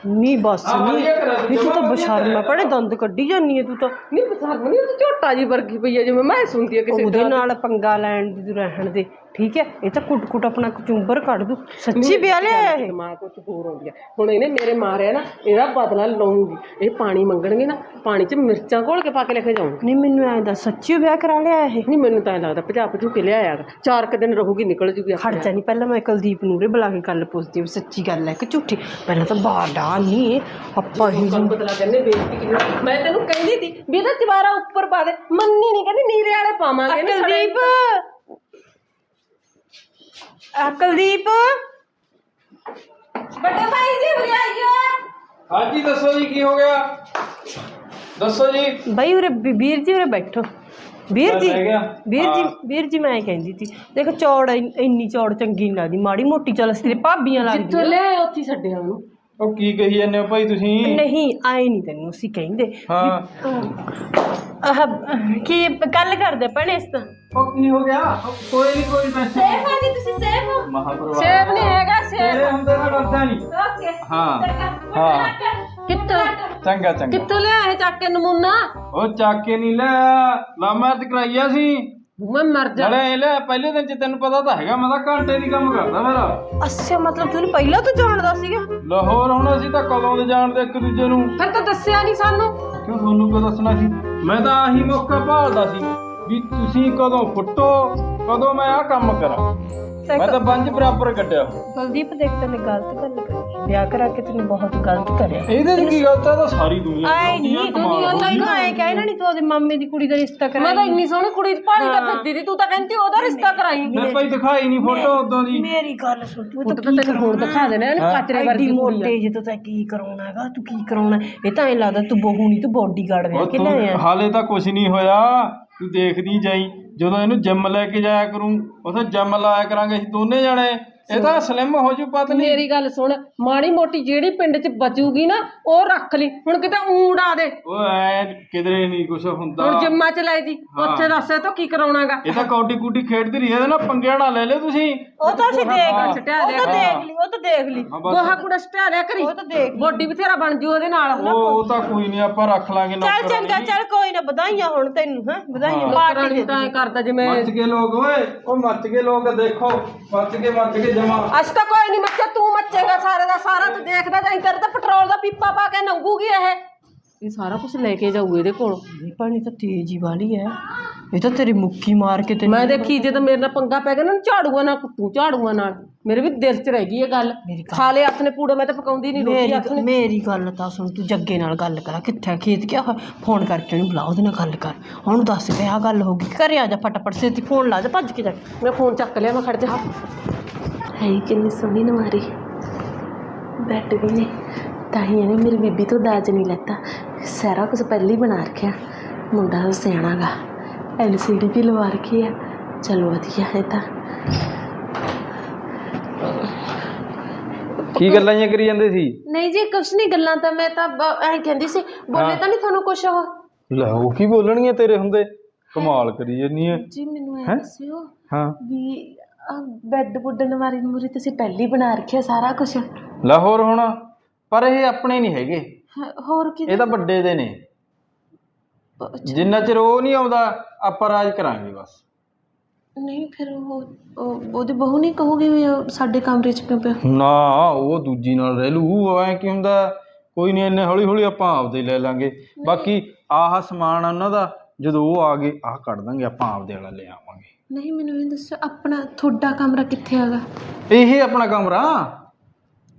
ਨਹੀਂ ਬਸ ਵਧੀਆ ਕਰਿਆ ਤੂੰ, ਇਹ ਤੂੰ ਬਸ਼ਰਮਾ ਪੜੇ ਦੰਦ ਕੱਢੀ ਜਾਨੀ ਹੈ ਤੂੰ ਤਾਂ। ਨਹੀਂ ਪਸੰਦ ਨਹੀਂ ਉਹ ਝੋਟਾ ਜੀ ਵਰਗੀ ਪਈ ਹੈ ਜਿਵੇਂ ਮੈਂ ਸੁਣਦੀ ਆ ਕਿਸੇ ਉਹਦੇ ਨਾਲ ਪੰਗਾ ਲੈਣ ਦੀ ਤੂੰ ਰਹਿਣ ਦੇ। ਠੀਕ ਹੈ? ਇਹ ਤਾਂ ਕੁੱਟ ਕੁੱਟ ਆਪਣਾ ਕਚੂੰਬਰ ਕੱਢ ਦੂ। ਸੱਚੀ ਵਿਆਹ ਲਿਆ ਇਹ? ਦਿਮਾਗ ਕੁਝ ਹੋਰ ਆਉਂਦੀ ਆ। ਹੁਣ ਇਹਨੇ ਮੇਰੇ ਮਾਰਿਆ ਨਾ ਇਹਦਾ ਬਦਲਾ ਲਵਾਂਗੀ ਇਹ ਪਾਣੀ ਮੰਗਣਗੇ ਨਾ ਪਾਣੀ 'ਚ ਮਿਰਚਾਂ ਘੋਲ ਕੇ ਪਾ ਕੇ ਲੈ ਕੇ ਜਾਊਂਗੀ। ਨਹੀਂ ਮੈਨੂੰ ਐਂ ਦੱਸ ਸੱਚੀ ਵਿਆਹ ਕਰਾ ਲਿਆ ਇਹ? ਨਹੀਂ ਮੈਨੂੰ ਤਾਂ ਐਂ ਲੱਗਦਾ ਭਜਾ ਭਜੂ ਕੇ ਲਿਆਇਆ ਗਾ। ਚਾਰ ਕੁ ਦਿਨ ਰਹੂਗੀ ਨਿਕਲ ਜੂਗੀ ਖੜ ਜਾ ਨਹੀਂ ਪਹਿਲਾਂ ਮੈਂ ਕੁਲਦੀਪ ਨੂਰੇ ਬੁਲਾ ਕੇ ਗੱਲ ਪੁੱਛਦੀ ਹਾਂ ਵੀ ਸੱਚੀ ਗੱਲ ਹੈ ਕਿ ਝੂਠੀ? ਪਹਿਲਾਂ ਤਾਂ ਬਾਡਾ ਨਹੀਂ ਆਪਾਂ ਹੀ ਬਦਲਾ ਕਹਿੰਦੇ ਬੇਇੱਜ਼ਤੀ ਕਿੰਨੀ ਮੈਂ ਤੈਨੂੰ ਕਹਿੰਦੀ ਸੀ ਵੀ ਇਹਦਾ ਚਵਾਰਾ ਉੱਪਰ ਪਾ ਦੇ। ਮੰਨੀ ਨਹੀਂ ਕਹਿੰਦੀ ਨੀਰੇ ਵਾਲੇ ਪਾਵਾਂਗੇ ਨਾ ਸੜੇ- ਕੁਲਦੀਪ! ਆ ਕੁਲਦੀਪ? ਵੱਡੇ ਭਾਈ ਜੀ ਉਰੇ ਆਈਓ ਹਾਂਜੀ ਦੱਸੋ ਜੀ ਕੀ ਹੋ ਗਿਆ? ਦੱਸੋ ਜੀ। ਬਈ ਉਰੇ ਵੀ- ਵੀਰ ਜੀ ਉਰੇ ਬੈਠੋ। ਵੀਰ ਜੀ ਗਿਆ? ਵੀਰ ਜੀ ਵੀਰ ਜੀ ਮੈਂ ਕਹਿੰਦੀ ਸੀ ਦੇਖ ਚੌੜ ਇੰਨ- ਇੰਨੀ ਚੌੜ ਚੰਗੀ ਨਹੀਂ ਲੱਗਦੀ ਮਾੜੀ ਮੋਟੀ ਚੱਲ ਅਸੀਂ ਤੇਰੇ ਭਾਬੀਆਂ ਜਿੱਥੋਂ ਲੱਗਦੀਆਂ ਲਿਆਏ ਉੱਥੇ ਛੱਡਿਆ ਉਹਨੂੰ। ਉਹ ਕੀ ਕਹੀ ਜਾਂਦੇ ਹੋ ਭਾਈ ਤੁਸੀਂ? ਨਹੀਂ ਆਏ ਨਹੀਂ ਤੈਨੂੰ ਅਸੀਂ ਕਹਿੰਦੇ। ਹਾਂ। ਆਹ ਕੀ ਗੱਲ ਕਰਦੇ ਪਣੇ ਇਸ ਤਾਂ ਉਹ ਕੀ ਹੋ ਗਿਆ? ਉਹ ਕੋਈ ਨਹੀਂ ਕੋਈ ਟੈਨਸ਼ਨ ਸੇਫ ਆ ਜੀ ਤੁਸੀਂ ਸੇਫ ਹੋ? ਮਹਾਪਰਵਾਹ। ਸੇਫ ਨਹੀਂ ਹੈਗਾ ਸੇਫ। ਤੇਰੇ ਹੁੰਦੇ ਮੈਂ ਡਰਦਾ ਨਹੀਂ ਓਕੇ। ਹਾਂ। ਹਾਂ। ਕਿੱਥੋਂ? ਚੰਗਾ ਚੰਗਾ। ਕਿੱਥੋਂ ਲਿਆਏ ਚੱਕ ਕੇ ਨਮੂਨਾ? ਉਹ ਚੱਕ ਕੇ ਨਹੀਂ ਲੈ ਲਾਮਾਰਤ ਕਰਾਈਆ ਸੀ। ਮੈਂ ਮਰ ਜਾ। ਨਾਲੇ ਇਹ ਲੈ ਪਹਿਲੇ ਦਿਨ ਚ ਤੈਨੂੰ ਪਤਾ ਤਾਂ ਹੈਗਾ ਮੈਂ ਤਾਂ ਘੰਟੇ ਦੀ ਕੰਮ ਕਰਦਾ ਮੇਰਾ। ਅੱਛਾ ਮਤਲਬ ਤੂੰ ਪਹਿਲਾਂ ਤੋਂ ਜਾਣਦਾ ਸੀਗਾ? ਲਾਹੌਰ ਹੁਣ ਅਸੀਂ ਤਾਂ ਕਦੋਂ ਦੇ ਜਾਣਦੇ ਇੱਕ ਦੂਜੇ ਨੂੰ? ਫਿਰ ਤਾਂ ਦੱਸਿਆ ਨਹੀਂ ਸਾਨੂੰ। ਕਿਉਂ ਤੁਹਾਨੂੰ ਕਿਉਂ ਦੱਸਣਾ ਸੀ? ਮੈਂ ਤਾਂ ਆਹੀ ਮੌਕਾ ਭਾਲਦਾ ਸੀ ਵੀ ਤੁਸੀਂ ਕਦੋਂ ਫੁੱਟੋ ਕਦੋਂ ਮੈਂ ਆਹ ਕੰਮ ਕਰਾਂ। ਮੈਂ ਤਾਂ ਬੰਜ ਬਰਾਬਰ ਕੱਢਿਆ। ਕੁਲਦੀਪ ਦੇਖ ਤੈਨੇ ਗਲਤ ਗੱਲ ਵਿਆਹ ਕਰਾ ਕੇ ਤੈਨੇ ਬਹੁਤ ਗਲਤ ਕਰਿਆ। ਇਹਦੇ ਚ ਕੀ ਗਲਤ ਹੈ ਤਾਂ ਸਾਰੀ ਦੁਨੀਆ ਆਏ ਨਹੀਂ ਦੁਨੀਆ ਤਾਂ ਇਹਨੂੰ ਆਏ ਕਹਿਣਾ ਨਹੀਂ ਤੂੰ ਉਹਦੇ ਮਾਮੇ ਦੀ ਕੁੜੀ ਦਾ ਰਿਸ਼ਤਾ ਕਰਾ ਮੈਂ ਤਾਂ ਇੰਨੀ ਸੋਹਣੀ ਕੁੜੀ ਪਾਲੀ ਦਾ ਫਿਰਦੀ ਸੀ ਤੂੰ ਤਾਂ ਕਹਿੰਦੀ ਉਹਦਾ ਰਿਸ਼ਤਾ ਕਰਾਈ ਮੈਂ ਭਾਈ ਦਿਖਾਈ ਨਹੀਂ ਫੋਟੋ ਉਦੋਂ ਦੀ। ਮੇਰੀ ਗੱਲ ਸੁਣ ਤੂੰ ਤਾਂ ਤੈਨੂੰ ਹੋਰ ਦਿਖਾ ਦੇਣਾ ਇਹਨੂੰ ਕਾਚਰੇ ਵਰਗੀ ਆ। ਮੋਟੇ ਜੇ ਤੂੰ ਤਾਂ ਕੀ ਕਰਾਉਣਾ ਹੈਗਾ? ਤੂੰ ਕੀ ਕਰਾਉਣਾ? ਇਹ ਤਾਂ ਐ ਲੱਗਦਾ ਤੂੰ ਬਹੂ ਨਹੀਂ ਤੂੰ ਬੋਡੀਗਾਰਡ ਵਿਆਹ ਉਹ ਕੇ ਤੂੰ ਲਿਆਇਆ। ਹਾਲੇ ਤਾਂ ਕੁਝ ਨਹੀਂ ਹੋਇਆ। ਤੂੰ ਦੇਖਦੀ ਜਾਈ ਜਦੋਂ ਇਹਨੂੰ ਜਿਮ ਲੈ ਕੇ ਜਾਇਆ ਕਰੂੰ ਉਥੇ ਜਿਮ ਲਾਇਆ ਕਰਾਂਗੇ ਅਸੀਂ ਦੋਨੇ ਜਾਣੇ। ਇਹ ਤਾਂ ਸਲਿਮ ਹੋ ਜੂ ਪਤਲੀ। ਮੇਰੀ ਗੱਲ ਸੁਣ ਮਾੜੀ ਮੋਟੀ ਜਿਹੜੀ ਪਿੰਡ 'ਚ ਬਚੂਗੀ ਨਾ ਉਹ ਰੱਖ ਲਈ। ਹੁਣ ਕਿਤੇ ਊੜਾ ਦੇ। ਓਏ ਐ ਕਿਧਰੇ ਨਹੀਂ ਕੁਛ ਹੁੰਦਾ। ਹੁਣ ਜਿੰਮਾਂ 'ਚ ਲੈ ਦੀ। ਉੱਥੇ ਦੱਸੇ ਤਾਂ ਕੀ ਕਰਾਉਣਾਗਾ। ਇਹ ਤਾਂ ਕੌਡੀ ਕੂਡੀ ਖੇਡਦੀ ਰਹੀ ਇਹਦੇ ਨਾਲ ਪੰਗਿਆ ਨਾ ਲੈ ਲਿਓ ਤੁਸੀਂ। ਉਹ ਤਾਂ ਅਸੀਂ ਦੇਖ ਹਾਂ। ਸਟਿਆ ਉਹ ਤਾਂ ਦੇਖ ਲਈ ਉਹ ਤਾਂ ਦੇਖ ਲਈ। ਗੋਹਾ ਕੁੜਾ ਸਟਿਆ ਲਿਆ ਕਰੀ। ਉਹ ਤਾਂ ਦੇਖ ਬੋਡੀ ਬਥੇਰਾ ਬਣ ਜੂ ਉਹਦੇ ਨਾਲ। ਉਹ ਉਹ ਤਾਂ ਕੋਈ ਨਹੀਂ ਆਪਾਂ ਰੱਖ ਲਾਂਗੇ ਚੱਲ ਨੌਕਰ ਚੰਗਾ ਚੱਲ ਕੋਈ ਵਧਾਈਆਂ ਹੁਣ ਤੈਨੂੰ ਹੈ? ਵਧਾਈਆਂ ਪਾਰਟੀ ਤਾਂ ਐਂ ਕਰਦਾ ਜਿਵੇਂ ਮੱਚ ਗਏ ਲੋਕ ਓਏ। ਉਹ ਮੱਚ ਗਏ ਲੋਕ ਦੇਖੋ। ਮੱਚ ਗਏ ਮੱਚ ਗਏ ਜਮਾ। ਅੱਜ ਤਾਂ ਕੋਈ ਨਹੀਂ ਮੱਚਾ ਤੂੰ ਮੱਚੇਗਾ ਸਾਰੇ ਦਾ ਸਾਰਾ ਤੂੰ ਦੇਖਦਾ ਜਾਈਂ ਤੇਰੇ ਤਾਂ ਪੈਟਰੋਲ ਦਾ ਪੀਪਾ ਪਾ ਕੇ ਨੰਗੂਗੀ ਇਹ। ਇਹ ਸਾਰਾ ਕੁਝ ਲੈ ਕੇ ਜਾਊ ਇਹਦੇ ਕੋਲ। ਪਾਣੀ ਤਾਂ ਤੇਜ਼ ਹੀ ਵਾਲੀ ਹੈ। ਇਹ ਤਾਂ ਤੇਰੀ ਮੁੱਕੀ ਮਾਰ ਕੇ ਤੇ ਮੈਂ ਦੇਖੀ ਜਦੋਂ ਮੇਰੇ ਨਾਲ ਪੰਗਾ ਪੈ ਗਿਆ ਨਾ ਝਾੜੂਆ ਨਾਲ ਕੁੱਟੂ ਝਾੜੂਆ ਨਾਲ। ਮੇਰੇ ਵੀ ਦਿਲ 'ਚ ਰਹਿ ਗਈ ਇਹ ਗੱਲ। ਖਾ ਲੈ ਹੱਥ ਨੇ ਪੂੜਾ ਮੈਂ ਤਾਂ ਪਕਾਉਂਦੀ ਨਹੀਂ ਰੋਟੀ ਹੱਥ ਮੇਰੀ ਮੇਰੀ ਗੱਲ ਤਾਂ ਸੁਣ ਤੂੰ ਜੱਗੇ ਨਾਲ ਗੱਲ ਕਰਾ ਕਿੱਥੇ ਖੇਤ ਗਿਆ ਫੋਨ ਕਰਕੇ ਉਹਨੂੰ ਬੁਲਾ ਉਹਦੇ ਨਾਲ ਗੱਲ ਕਰ। ਉਹਨੂੰ ਦੱਸ ਤੇ ਆਹ ਗੱਲ ਹੋ ਗਈ ਘਰੇ ਆ ਜਾ ਫਟਾਫਟ ਛੇਤੀ ਫੋਨ ਲਾ ਜਾ ਭੱਜ ਕੇ ਜਾ। ਮੈਂ ਫੋਨ ਚੱਕ ਲਿਆ ਮੈਂ ਖੜ ਜਾ। ਹੈ ਕਿੰਨੀ ਸੋਹਣੀ ਨਮਾਰੀ ਬੈੱਡ ਵੀ ਨੇ। ਤਾਂ ਹੀ ਇਹਨੇ ਮੇਰੀ ਬੀਬੀ ਤੋਂ ਦਾਜ ਨਹੀਂ ਲੈਤਾ। ਸਾਰਾ ਕੁਝ ਪਹਿਲਾਂ ਹੀ ਬਣਾ ਰੱਖਿਆ। ਮੁੰਡਾ ਸਿਆਣਾ ਗਾ। ਐਲਸੀਡੀ ਵੀ ਲਵਾ ਰੱਖੀ ਆ। ਚਲੋ ਵਧੀਆ ਹੈ ਤਾਂ। ਕੀ ਗੱਲਾਂ ਜਿਹੀਆਂ ਕਰੀ ਜਾਂਦੇ ਸੀ? ਨਹੀਂ ਜੀ ਕੁਛ ਨਹੀਂ ਗੱਲਾਂ ਤਾਂ ਮੈਂ ਤਾਂ ਐ ਕਹਿੰਦੀ ਸੀ ਬੋਲੇ ਤਾਂ ਨਹੀਂ ਤੁਹਾਨੂੰ ਕੁਛ ਉਹ? ਲੈ ਉਹ ਕੀ ਬੋਲਣਗੀਆਂ ਤੇਰੇ ਹੁੰਦੇ? ਕਮਾਲ ਕਰੀ ਜਾਂਦੀ ਐ। ਜੀ ਮੈਨੂੰ ਐ ਹੈਂ? ਦੱਸਿਓ ਹਾਂ। ਵੀ ਬੈੱਡ ਬੁੱਡ ਨਵਾਰੀ ਨੂਰੀ ਤੁਸੀਂ ਪਹਿਲਾਂ ਬਣਾ ਰੱਖਿਆ ਸਾਰਾ ਕੁਝ ਲਾਹੌਰ ਹੋਣਾ। ਪਰ ਇਹ ਆਪਣੇ ਨਹੀਂ ਹੈਗੇ। ਹੋਰ ਕੀ ਇਹ ਤਾਂ ਵੱਡੇ ਦੇ ਨੇ। ਜਿੰਨਾ ਚਿਰ ਉਹ ਨਹੀਂ ਆਉਂਦਾ ਆਪਾਂ ਰਾਜ ਕਰਾਂਗੇ ਬਸ। ਨਹੀਂ ਫਿਰ ਉਹ ਉਹ- ਉਹਦੀ ਬਹੂ ਨਹੀਂ ਕਹੋਗੇ ਵੀ ਉਹ ਸਾਡੇ ਕਮਰੇ 'ਚ ਕਿਉਂ ਪਿਆ? ਨਾ ਉਹ ਦੂਜੀ ਨਾਲ ਰਹਿ ਲੂ। ਐ ਕੀ ਹੁੰਦਾ ਕੋਈ ਨਹੀਂ ਇੰਨੇ ਹੌਲੀ ਹੌਲੀ ਆਪਾਂ ਆਪਦੇ ਲੈ ਲਾਂਗੇ। ਬਾਕੀ ਆਹ ਸਮਾਨ ਆ ਉਹਨਾਂ ਦਾ ਜਦੋਂ ਉਹ ਆ ਗਏ ਆਹ ਕੱਢ ਦਾਂਗੇ ਆਪਾਂ ਆਪਦੇ ਵਾਲਾ ਲੈ ਆਵਾਂਗੇ। ਨਹੀਂ ਮੈਨੂੰ ਇਹ ਦੱਸੋ ਆਪਣਾ ਤੁਹਾਡਾ ਕਮਰਾ ਕਿੱਥੇ ਹੈਗਾ? ਇਹ ਆਪਣਾ ਕਮਰਾ।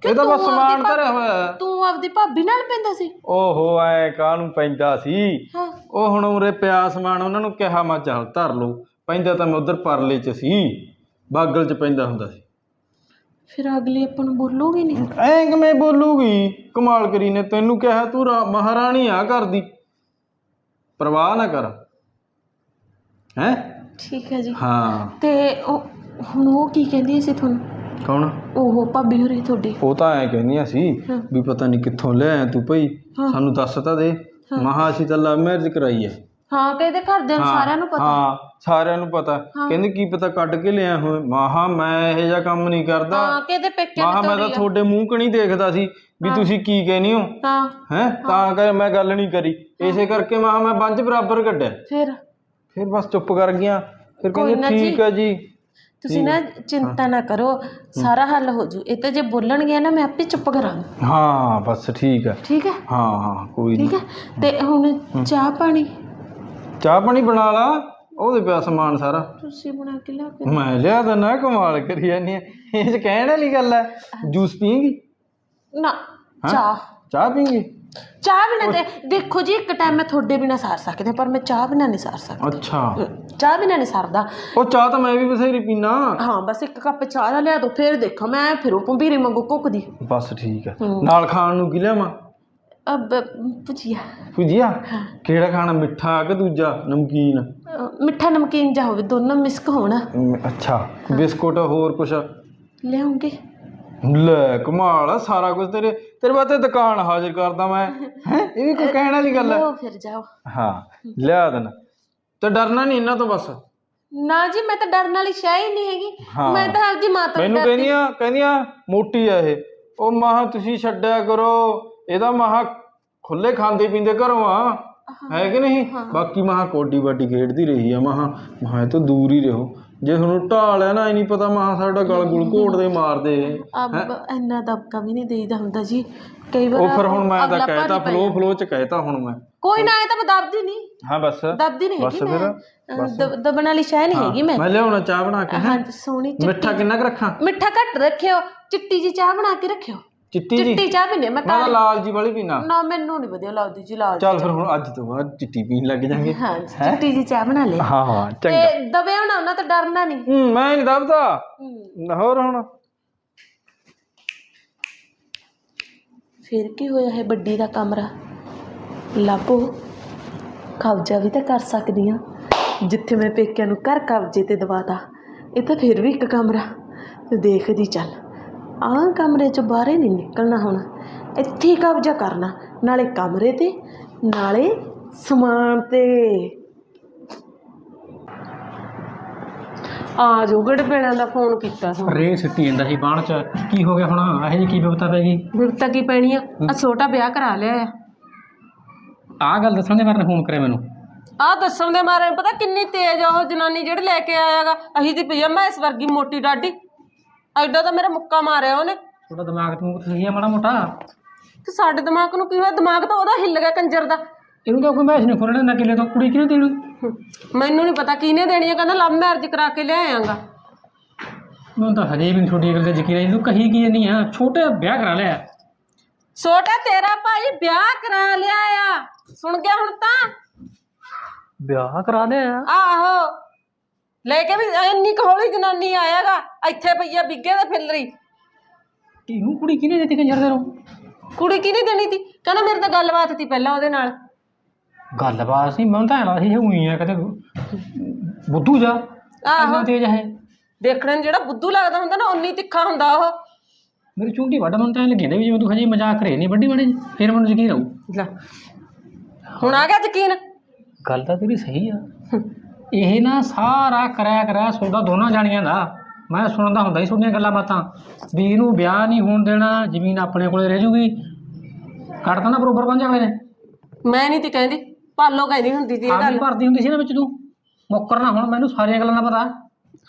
ਇਹ ਤਾਂ ਤੂੰ ਬਸ ਆਪਦੀ ਸਮਾਨ ਭਾ- ਧਰਿਆ ਹੋਇਆ। ਹੈ। ਤੂੰ ਆਪਦੀ ਭਾਬੀ ਨਾਲ ਪੈਂਦਾ ਸੀ? ਓਹੋ ਐ ਕਾਹਨੂੰ ਪੈਂਦਾ ਸੀ? ਹਾਂ। ਉਹ ਹੁਣ ਉਰੇ ਪਿਆ ਸਮਾਨ ਉਹਨਾਂ ਨੂੰ ਕਿਹਾ ਮੈਂ ਚੱਲ ਧਰ ਲਓ ਪੈਂਦਾ ਤਾਂ ਮੈਂ ਉਧਰ ਪਰਲੇ ਚ ਸੀ। ਬਾਗਲ ਚ ਪੈਂਦਾ ਹੁੰਦਾ ਸੀ। ਫਿਰ ਅਗਲੀ ਆਪਾਂ ਨੂੰ ਬੋਲੋਗੇ ਨਹੀਂ ਐਂ ਕਿਵੇਂ ਬੋਲੂਗੀ? ਕਮਾਲ ਕਰੀ ਨੇ ਤੈਨੂੰ ਕਿਹਾ ਤੂੰ ਰਾ- ਮਹਾਰਾਣੀ ਆ ਕਰਦੀ ਪਰਵਾਹ ਨਾ ਕਰ। ਹੈ? ਠੀਕ ਹੈ ਜੀ। ਹਾਂ। ਤੇ ਉਹ ਹੁਣ ਉਹ ਕੀ ਕਹਿੰਦੀ ਸੀ ਤੁਹਾਨੂੰ? ਕੌਣ? ਉਹ ਭਾਬੀ ਹੋਰੀ ਤੁਹਾਡੀ। ਉਹ ਤਾਂ ਐ ਕਹਿੰਦੀਆਂ ਸੀ ਹਾਂ। ਵੀ ਪਤਾ ਨਹੀਂ ਕਿੱਥੋਂ ਲੈ ਆਇਆ ਤੂੰ ਭਈ ਹਾਂ। ਸਾਨੂੰ ਦੱਸ ਤਾਂ ਦੇ। ਮਹਾ ਅਸੀਂ ਤਾਂ ਲਵ ਮੈਰਿਜ ਕਰਾਈ ਐ ਹਾਂ ਕਹਿੰਦੇ ਘਰਦਿਆਂ ਨੂੰ ਸਾਰਿਆਂ ਨੂੰ ਪਤਾ। ਹਾਂ ਸਾਰਿਆਂ ਨੂੰ ਪਤਾ। ਹਾਂ। ਕਹਿੰਦੇ ਕੀ ਪਤਾ ਕੱਢ ਕੇ ਲਿਆ ਹੋਏ ਮਾਹਾ ਮੈਂ ਇਹੋ ਜਿਹਾ ਕੰਮ ਨਹੀਂ ਕਰਦਾ। ਹਾਂ ਕਹਿੰਦੇ ਪੇਕਿਆਂ ਮਾਹਾ ਨੇ ਮੈਂ ਤਾਂ ਆ। ਤੁਹਾਡੇ ਮੂੰਹ ਕਣੀ ਦੇਖਦਾ ਸੀ ਵੀ ਤੁਸੀਂ ਕੀ ਕਹਿੰਦੇ ਹੋ। ਹਾਂ। ਹੈ? ਤਾਂ ਕਰ ਮੈਂ ਗੱਲ ਨਹੀਂ ਕਰੀ। ਇਸੇ ਕਰਕੇ ਮਾਹਾ ਮੈਂ ਬੰਜ ਬਰਾਬਰ ਕੱਢਿਆ। ਫਿਰ? ਫਿਰ ਬਸ ਚੁੱਪ ਕਰ ਗਿਆ ਫਿਰ ਕੋਈ ਕਹਿੰਦੇ ਨਾ ਜੀ। ਠੀਕ ਹੈ ਜੀ। ਤੁਸੀਂ ਨਾ ਚਿੰਤਾ ਨਾ ਕਰੋ ਸਾਰਾ ਹੱਲ ਹੋ ਜੂ। ਇਹ ਤਾਂ ਜੇ ਬੋਲਣਗੇ ਨਾ ਮੈਂ ਆਪੇ ਚੁੱਪ ਕਰਾਂਗੀ। ਹਾਂ ਬਸ ਠੀਕ ਹੈ। ਠੀਕ ਹੈ? ਹਾਂ ਹਾਂ ਕੋਈ ਠੀਕ ਨਹੀਂ। ਹੈ? ਤੇ ਹੁਣ ਚਾਹ ਪਾਣੀ? ਚਾਹ ਪਾਣੀ ਬਣਾ ਲਾ। ਉਹਦੇ ਪਿਆ ਸਮਾਨ ਸਾਰਾ। ਤੁਸੀਂ ਬਣਾ ਕੇ ਲਿਆ ਕੇ ਮੈਂ ਲਿਆ ਤਾਂ ਨਾ ਕਮਾਲ ਕਰੀ ਹੈ। ਇਹ ਚ ਕਹਿਣ ਵਾਲੀ ਗੱਲ ਹੈ ਜੂਸ ਪੀਏਂਗੀ? ਨਾ ਚਾਹ। ਚਾਹ ਪੀਏਂਗੀ? ਚਾਹ ਬਿਨਾ ਤੇ ਦੇਖੋ ਜੀ ਇੱਕ ਟਾਈਮ ਮੈਂ ਤੁਹਾਡੇ ਬਿਨਾ ਸਾਰ ਸਕਦੀ ਹਾਂ, ਪਰ ਮੈਂ ਚਾਹ ਬਿਨਾ ਨਹੀਂ ਸਾਰ ਸਕਦੀ। ਅੱਛਾ। ਚਾਹ ਬਿਨਾ ਨਹੀਂ ਸਰਦਾ। ਉਹ ਚਾਹ ਤਾਂ ਮੈਂ ਵੀ ਬਥੇਰੀ ਪੀਣਾ ਹਾਂ ਬਸ ਇੱਕ ਕੱਪ ਚਾਹ ਦਾ ਲਿਆ ਦੋ ਫਿਰ ਦੇਖੋ ਮੈਂ ਫਿਰ ਉਹ ਭੰਬੀਰੇ ਵਾਂਗੂ ਘੁੱਕਦੀ। ਬਸ ਠੀਕ ਹੈ। ਨਾਲ ਖਾਣ ਨੂੰ ਕੀ ਲਿਆਵਾਂ? ਅਬ ਭੁਜੀਆ। ਭੁਜੀਆ? ਕਿਹੜਾ ਖਾਣਾ ਮਿੱਠਾ ਕਿ ਦੂਜਾ ਨਮਕੀਨ? ਮਿੱਠਾ ਨਮਕੀਨ ਜਾ ਹੋਵੇ ਦੋਨੋਂ ਮਿਸਕ ਹੋਣ। ਮ, ਅੱਛਾ। ਬਿਸਕੁਟ ਹੋਰ ਕੁਛ? ਲਿਆਉਂਗੇ। ਲੈ ਕਮਾਲ ਆ ਸਾਰਾ ਕੁਝ ਤੇਰੇ ਤੇਰੇ ਵਾਸਤੇ ਦੁਕਾਨ ਹਾਜ਼ਰ ਕਰਦਾ ਮੈਂ। ਹੈ? ਇਹ ਵੀ ਕੋਈ ਕਹਿਣ ਵਾਲੀ ਗੱਲ ਹੈ ਲਓ ਫਿਰ ਜਾਓ। ਹਾਂ ਲਿਆ ਦੇਣਾ। ਤੇ ਡਰਨਾ ਨਹੀਂ ਇਹਨਾਂ ਤੋਂ ਬਸ? ਨਾ ਜੀ ਮੈਂ ਤਾਂ ਡਰਨ ਵਾਲੀ ਸ਼ੈ ਹੀ ਨਹੀਂ ਹੈਗੀ। ਹਾਂ। ਮੈਂ ਤਾਂ ਆਪਦੀ ਮਾਂ ਤੋਂ ਮੈਨੂੰ ਕਹਿੰਦੀਆਂ ਕਹਿੰਦੀਆਂ ਮੋਟੀ ਆ ਇਹ। ਉਹ ਮਾਹ ਤੁਸੀਂ ਛੱਡਿਆ ਕਰੋ। ਇਹਦਾ ਮਾਹ ਖੁੱਲੇ ਖਾਂਦੇ ਪੀਂਦੇ ਘਰੋਂ ਆ। ਹੈ। ਕਿ ਨਹੀਂ? ਬਾਕੀ ਮਾਹ ਕੋਡੀ ਬਾਡੀ ਖੇਡਦੀ ਰਹੀ ਆ ਮਾਹ ਮਾਹ ਇਹ ਤੋਂ ਦੂਰ ਹੀ ਰਹੋ। ਜੇ ਤੁਹਾਨੂੰ ਢਾਲਿਆ ਨਾ ਇਹ ਨਹੀਂ ਪਤਾ ਮਾਹ ਸਾਡਾ ਗਲ ਗੁਲ ਘੋਟਦੇ ਮਾਰਦੇ। ਅਬ ਇੰਨਾ ਦਬਕਾ ਵੀ ਨਹੀਂ ਦੇਈਦਾ ਹੁੰਦਾ ਜੀ। ਕਈ ਵਾਰ ਉਹ ਫਿਰ ਹੁਣ ਮੈਂ ਤਾਂ ਅਗਲਾ ਕਹਿਤਾ ਪੈ ਫਲੋ ਫਲੋ ਚ ਕਹਿਤਾ ਹੁਣ ਮੈਂ। ਕੋਈ ਨਾ ਇਹ ਤਾਂ ਮੈਂ ਦਬਦੀ ਨਹੀਂ। ਹਾਂ ਬਸ। ਦਬਦੀ ਨਹੀਂ ਬਸ ਹੈਗੀ ਫਿਰ ਮੈਂ। ਅ, ਦਬ- ਦਬਣ ਵਾਲੀ ਸ਼ੈ ਨਹੀਂ ਹੈਗੀ ਮੈਂ। ਮੈਂ ਲਿਆਉਣਾ ਚਾਹ ਬਣਾ ਕੇ ਹੈਂ? ਹਾਂ ਸੋਹਣੀ ਚਿ- ਮਿੱਠਾ ਕਿੰਨਾ ਕੁ ਰੱਖਾਂ? ਮਿੱਠਾ ਘੱਟ ਰੱਖਿਓ ਚਿੱਟੀ ਜੀ ਚਾਹ ਬਣਾ ਕੇ ਰੱਖਿਓ। ਚਿੱਟੀ ਜੀ। ਚਿੱਟੀ ਚਾਹ ਪੀਨੇ ਮੈਂ ਮੈਂ ਤਾਂ ਲਾਲ ਜੀ ਵਾਲੀ ਪੀਣਾ ਨਾ ਮੈਨੂੰ ਨਹੀਂ ਵਧੀਆ ਲੱਗਦੀ ਜੀ ਲਾਲ ਚੱਲ ਫਿਰ ਹੁਣ ਅੱਜ ਤੋਂ ਬਾਅਦ ਚਿੱਟੀ ਪੀਣ ਲੱਗ ਜਾਾਂਗੇ। ਹਾਂ ਚਿੱਟੀ ਜੀ ਚਾਹ ਬਣਾ ਲੈ ਹਾਂ ਹਾਂ ਚੰਗਾ। ਤੇ ਦਬਿਆ ਹੋਣਾ ਉਹਨਾਂ ਤਾਂ ਡਰਨਾ ਨਹੀਂ ਹੂੰ ਮੈਂ ਨਹੀਂ ਦਬਦਾ। ਹੂੰ। ਹੋਰ ਹੁਣ? ਫਿਰ ਕੀ ਹੋਇਆ ਹੈ ਵੱਡੀ ਦਾ ਕਮਰਾ? ਲੱਭੋ। ਕਬਜ਼ਾ ਵੀ ਤਾਂ ਕਰ ਸਕਦੀ ਆ ਜਿੱਥੇ ਮੈਂ ਪੇਕਿਆਂ ਨੂੰ ਘਰ ਕਬਜ਼ੇ ਤੇ ਦਵਾਤਾ ਇਹ ਤਾਂ ਫਿਰ ਵੀ ਇੱਕ ਕਮਰਾ। ਤੇ ਦੇਖਦੀ ਚੱਲ। ਆਹ ਕਮਰੇ ਚ ਬਾਹਰੇ ਨਹੀਂ ਨਿਕਲਣਾ ਹੁਣ। ਇੱਥੇ ਹੀ ਕਬਜ਼ਾ ਕਰਨਾ ਨਾਲੇ ਕਮਰੇ ਤੇ ਨਾਲੇ ਸਮਾਨ ਤੇ। ਆ ਜੋ ਗੜਬੇੜਾਂ ਦਾ ਫੋਨ ਕੀਤਾ ਸੀ ਰੇ ਸਿੱਟੀ ਜਾਂਦਾ ਸੀ ਬਾਣ ਚ। ਕੀ ਹੋ ਗਿਆ ਹੁਣ? ਇਹੋ ਜਿਹੀ ਕੀ ਬਿਪਤਾ ਪੈ ਗਈ? ਵਿਵਤਾ ਕੀ ਪੈਣੀ ਆ? ਆ ਛੋਟਾ ਵਿਆਹ ਕਰਾ ਲਿਆ ਆ। ਆਹ ਗੱਲ ਦੱਸਣ ਦੇ ਬਾਰੇ ਫੋਨ ਕਰਿਆ ਮੈਨੂੰ। ਆ ਦੱਸਣ ਦੇ ਮਾਰੇ ਪਤਾ ਕਿੰਨੀ ਤੇਜ਼ ਆ ਉਹ ਜਨਾਨੀ ਜਿਹੜੀ ਲੈ ਕੇ ਆਇਆਗਾ ਅਹੀ ਦੀ ਪਜਾਮਾ ਇਸ ਵਰਗੀ ਮੋਟੀ ਡਾਡੀ ਐਡਾ ਤਾਂ ਮੇਰਾ ਮੁੱਕਾ ਮਾਰਿਆ ਉਹਨੇ। ਥੋੜਾ ਦਿਮਾਗ ਤੂੰ ਸਹੀ ਹੈ ਮਾੜਾ ਮੋਟਾ। ਤੇ ਸਾਡੇ ਦਿਮਾਗ ਨੂੰ ਕੀ ਹੋਇਆ? ਦਿਮਾਗ ਤਾਂ ਉਹਦਾ ਹਿੱਲ ਗਿਆ ਕੰਜਰ ਦਾ। ਇਹਨੂੰ ਤਾਂ ਕੋਈ ਮੈਚ ਨਹੀਂ ਖੋਲਣਾ ਨਾ ਕਿਲੇ ਤੋਂ ਕੁੜੀ ਕਿਹਨੇ ਦੇਣੀ? ਮੈਨੂੰ ਨਹੀਂ ਪਤਾ ਕਿਹਨੇ ਦੇਣੀ ਆ ਕਹਿੰਦਾ ਲਵ ਮੈਰਿਜ ਕਰਾ ਕੇ ਲਿਆਇਆਂਗਾ ਮੈਨੂੰ ਤਾਂ ਹਜੇ ਵੀ ਛੋਟੀ ਗੱਲ ਤੇ ਯਕੀਨ ਹੈ ਤੂੰ ਕਹੀ ਕੀ ਨਹੀਂ ਆ? ਛੋਟਾ ਵਿਆਹ ਕਰਾ ਲਿਆ। ਛੋਟਾ ਤੇਰਾ ਭਾਈ ਵਿਆਹ ਕਰਾ ਲਿਆ ਆ। ਸੁਣ ਗਿਆ ਹੁਣ ਤਾਂ? ਵਿਆਹ ਕਰਾ ਲਿਆ ਆਹੋ। ਲੈ ਕੇ ਵੀ ਇੰਨੀ ਕੁ ਹੌਲੀ ਜਨਾਨੀ ਆਇਆਗਾ ਇੱਥੇ ਪਈਆ ਬਿੱਗੇ ਦੇ ਫਿਲਰੀ। ਇਹਨੂੰ ਕੁੜੀ ਕਿਹਨੇ ਦਿੱਤੀ ਕੰਜਰ ਦੇ ਨੂੰ ਕੁੜੀ ਕਿਹਨੇ ਦੇਣੀ ਤੀ? ਕਹਿੰਦਾ ਮੇਰੇ ਤਾਂ ਗੱਲਬਾਤ ਸੀ ਪਹਿਲਾਂ ਉਹਦੇ ਨਾਲ। ਗੱਲਬਾਤ ਸੀ ਮੈਨੂੰ ਤਾਂ ਐਂ ਸੀ ਉਹੀ ਆ ਕਦੇ ਬੁੱਧੂ ਜਾ ਆਹੋ। ਇੰਨਾ ਤੇਜ਼ ਹੈ ਦੇਖਣ ਨੂੰ ਜਿਹੜਾ ਬੁੱਧੂ ਲੱਗਦਾ ਹੁੰਦਾ ਨਾ ਉਨੀ ਤਿੱਖਾ ਹੁੰਦਾ ਉਹ। ਮੇਰੀ ਚੁੰਡੀ ਵੱਢ ਮੈਨੂੰ ਤਾਂ ਐਂ ਲੱਗੀ ਜਾਂਦਾ ਵੀ ਜਿਵੇਂ ਤੂੰ ਹਜੇ ਮਜ਼ਾਕ ਕਰੇ ਨਹੀਂ ਵੱਡੀ ਵੱਡੀ ਫਿਰ ਮੈਨੂੰ ਯਕੀਨ ਆਊ। ਲੈ ਹੁਣ ਆ ਗਿਆ ਯਕੀਨ? ਗੱਲ ਤਾਂ ਤੇਰੀ ਸਹੀ ਆ। ਇਹ ਨਾ ਸਾਰਾ ਕਰਿਆ ਕਰਿਆ ਸੌਦਾ ਦੋਨਾਂ ਜਾਣੀਆਂ ਦਾ। ਮੈਂ ਸੁਣਦਾ ਹੁੰਦਾ ਸੀ ਤੁਹਾਡੀਆਂ ਗੱਲਾਂ ਬਾਤਾਂ। ਵੀ ਇਹਨੂੰ ਵਿਆਹ ਨਹੀਂ ਹੋਣ ਦੇਣਾ ਜ਼ਮੀਨ ਆਪਣੇ ਕੋਲੇ ਰਹਿ ਜੂਗੀ। ਕੱਢਤਾ ਨਾ ਬਰੋਬਰ ਪੰਜ ਅਗਲੇ ਨੇ। ਮੈਂ ਨਹੀਂ ਤੀ ਕਹਿੰਦੀ ਪਾਲੋ ਕਹਿੰਦੀ ਹੁੰਦੀ ਸੀ ਇਹ ਆਪ ਗੱਲ। ਹੀ ਭਰਦੀ ਹੁੰਦੀ ਸੀ ਨਾ ਵਿੱਚ ਤੂੰ। ਮੁੱਕਰ ਨਾ ਹੁਣ ਮੈਨੂੰ ਸਾਰੀਆਂ ਗੱਲਾਂ ਦਾ ਪਤਾ।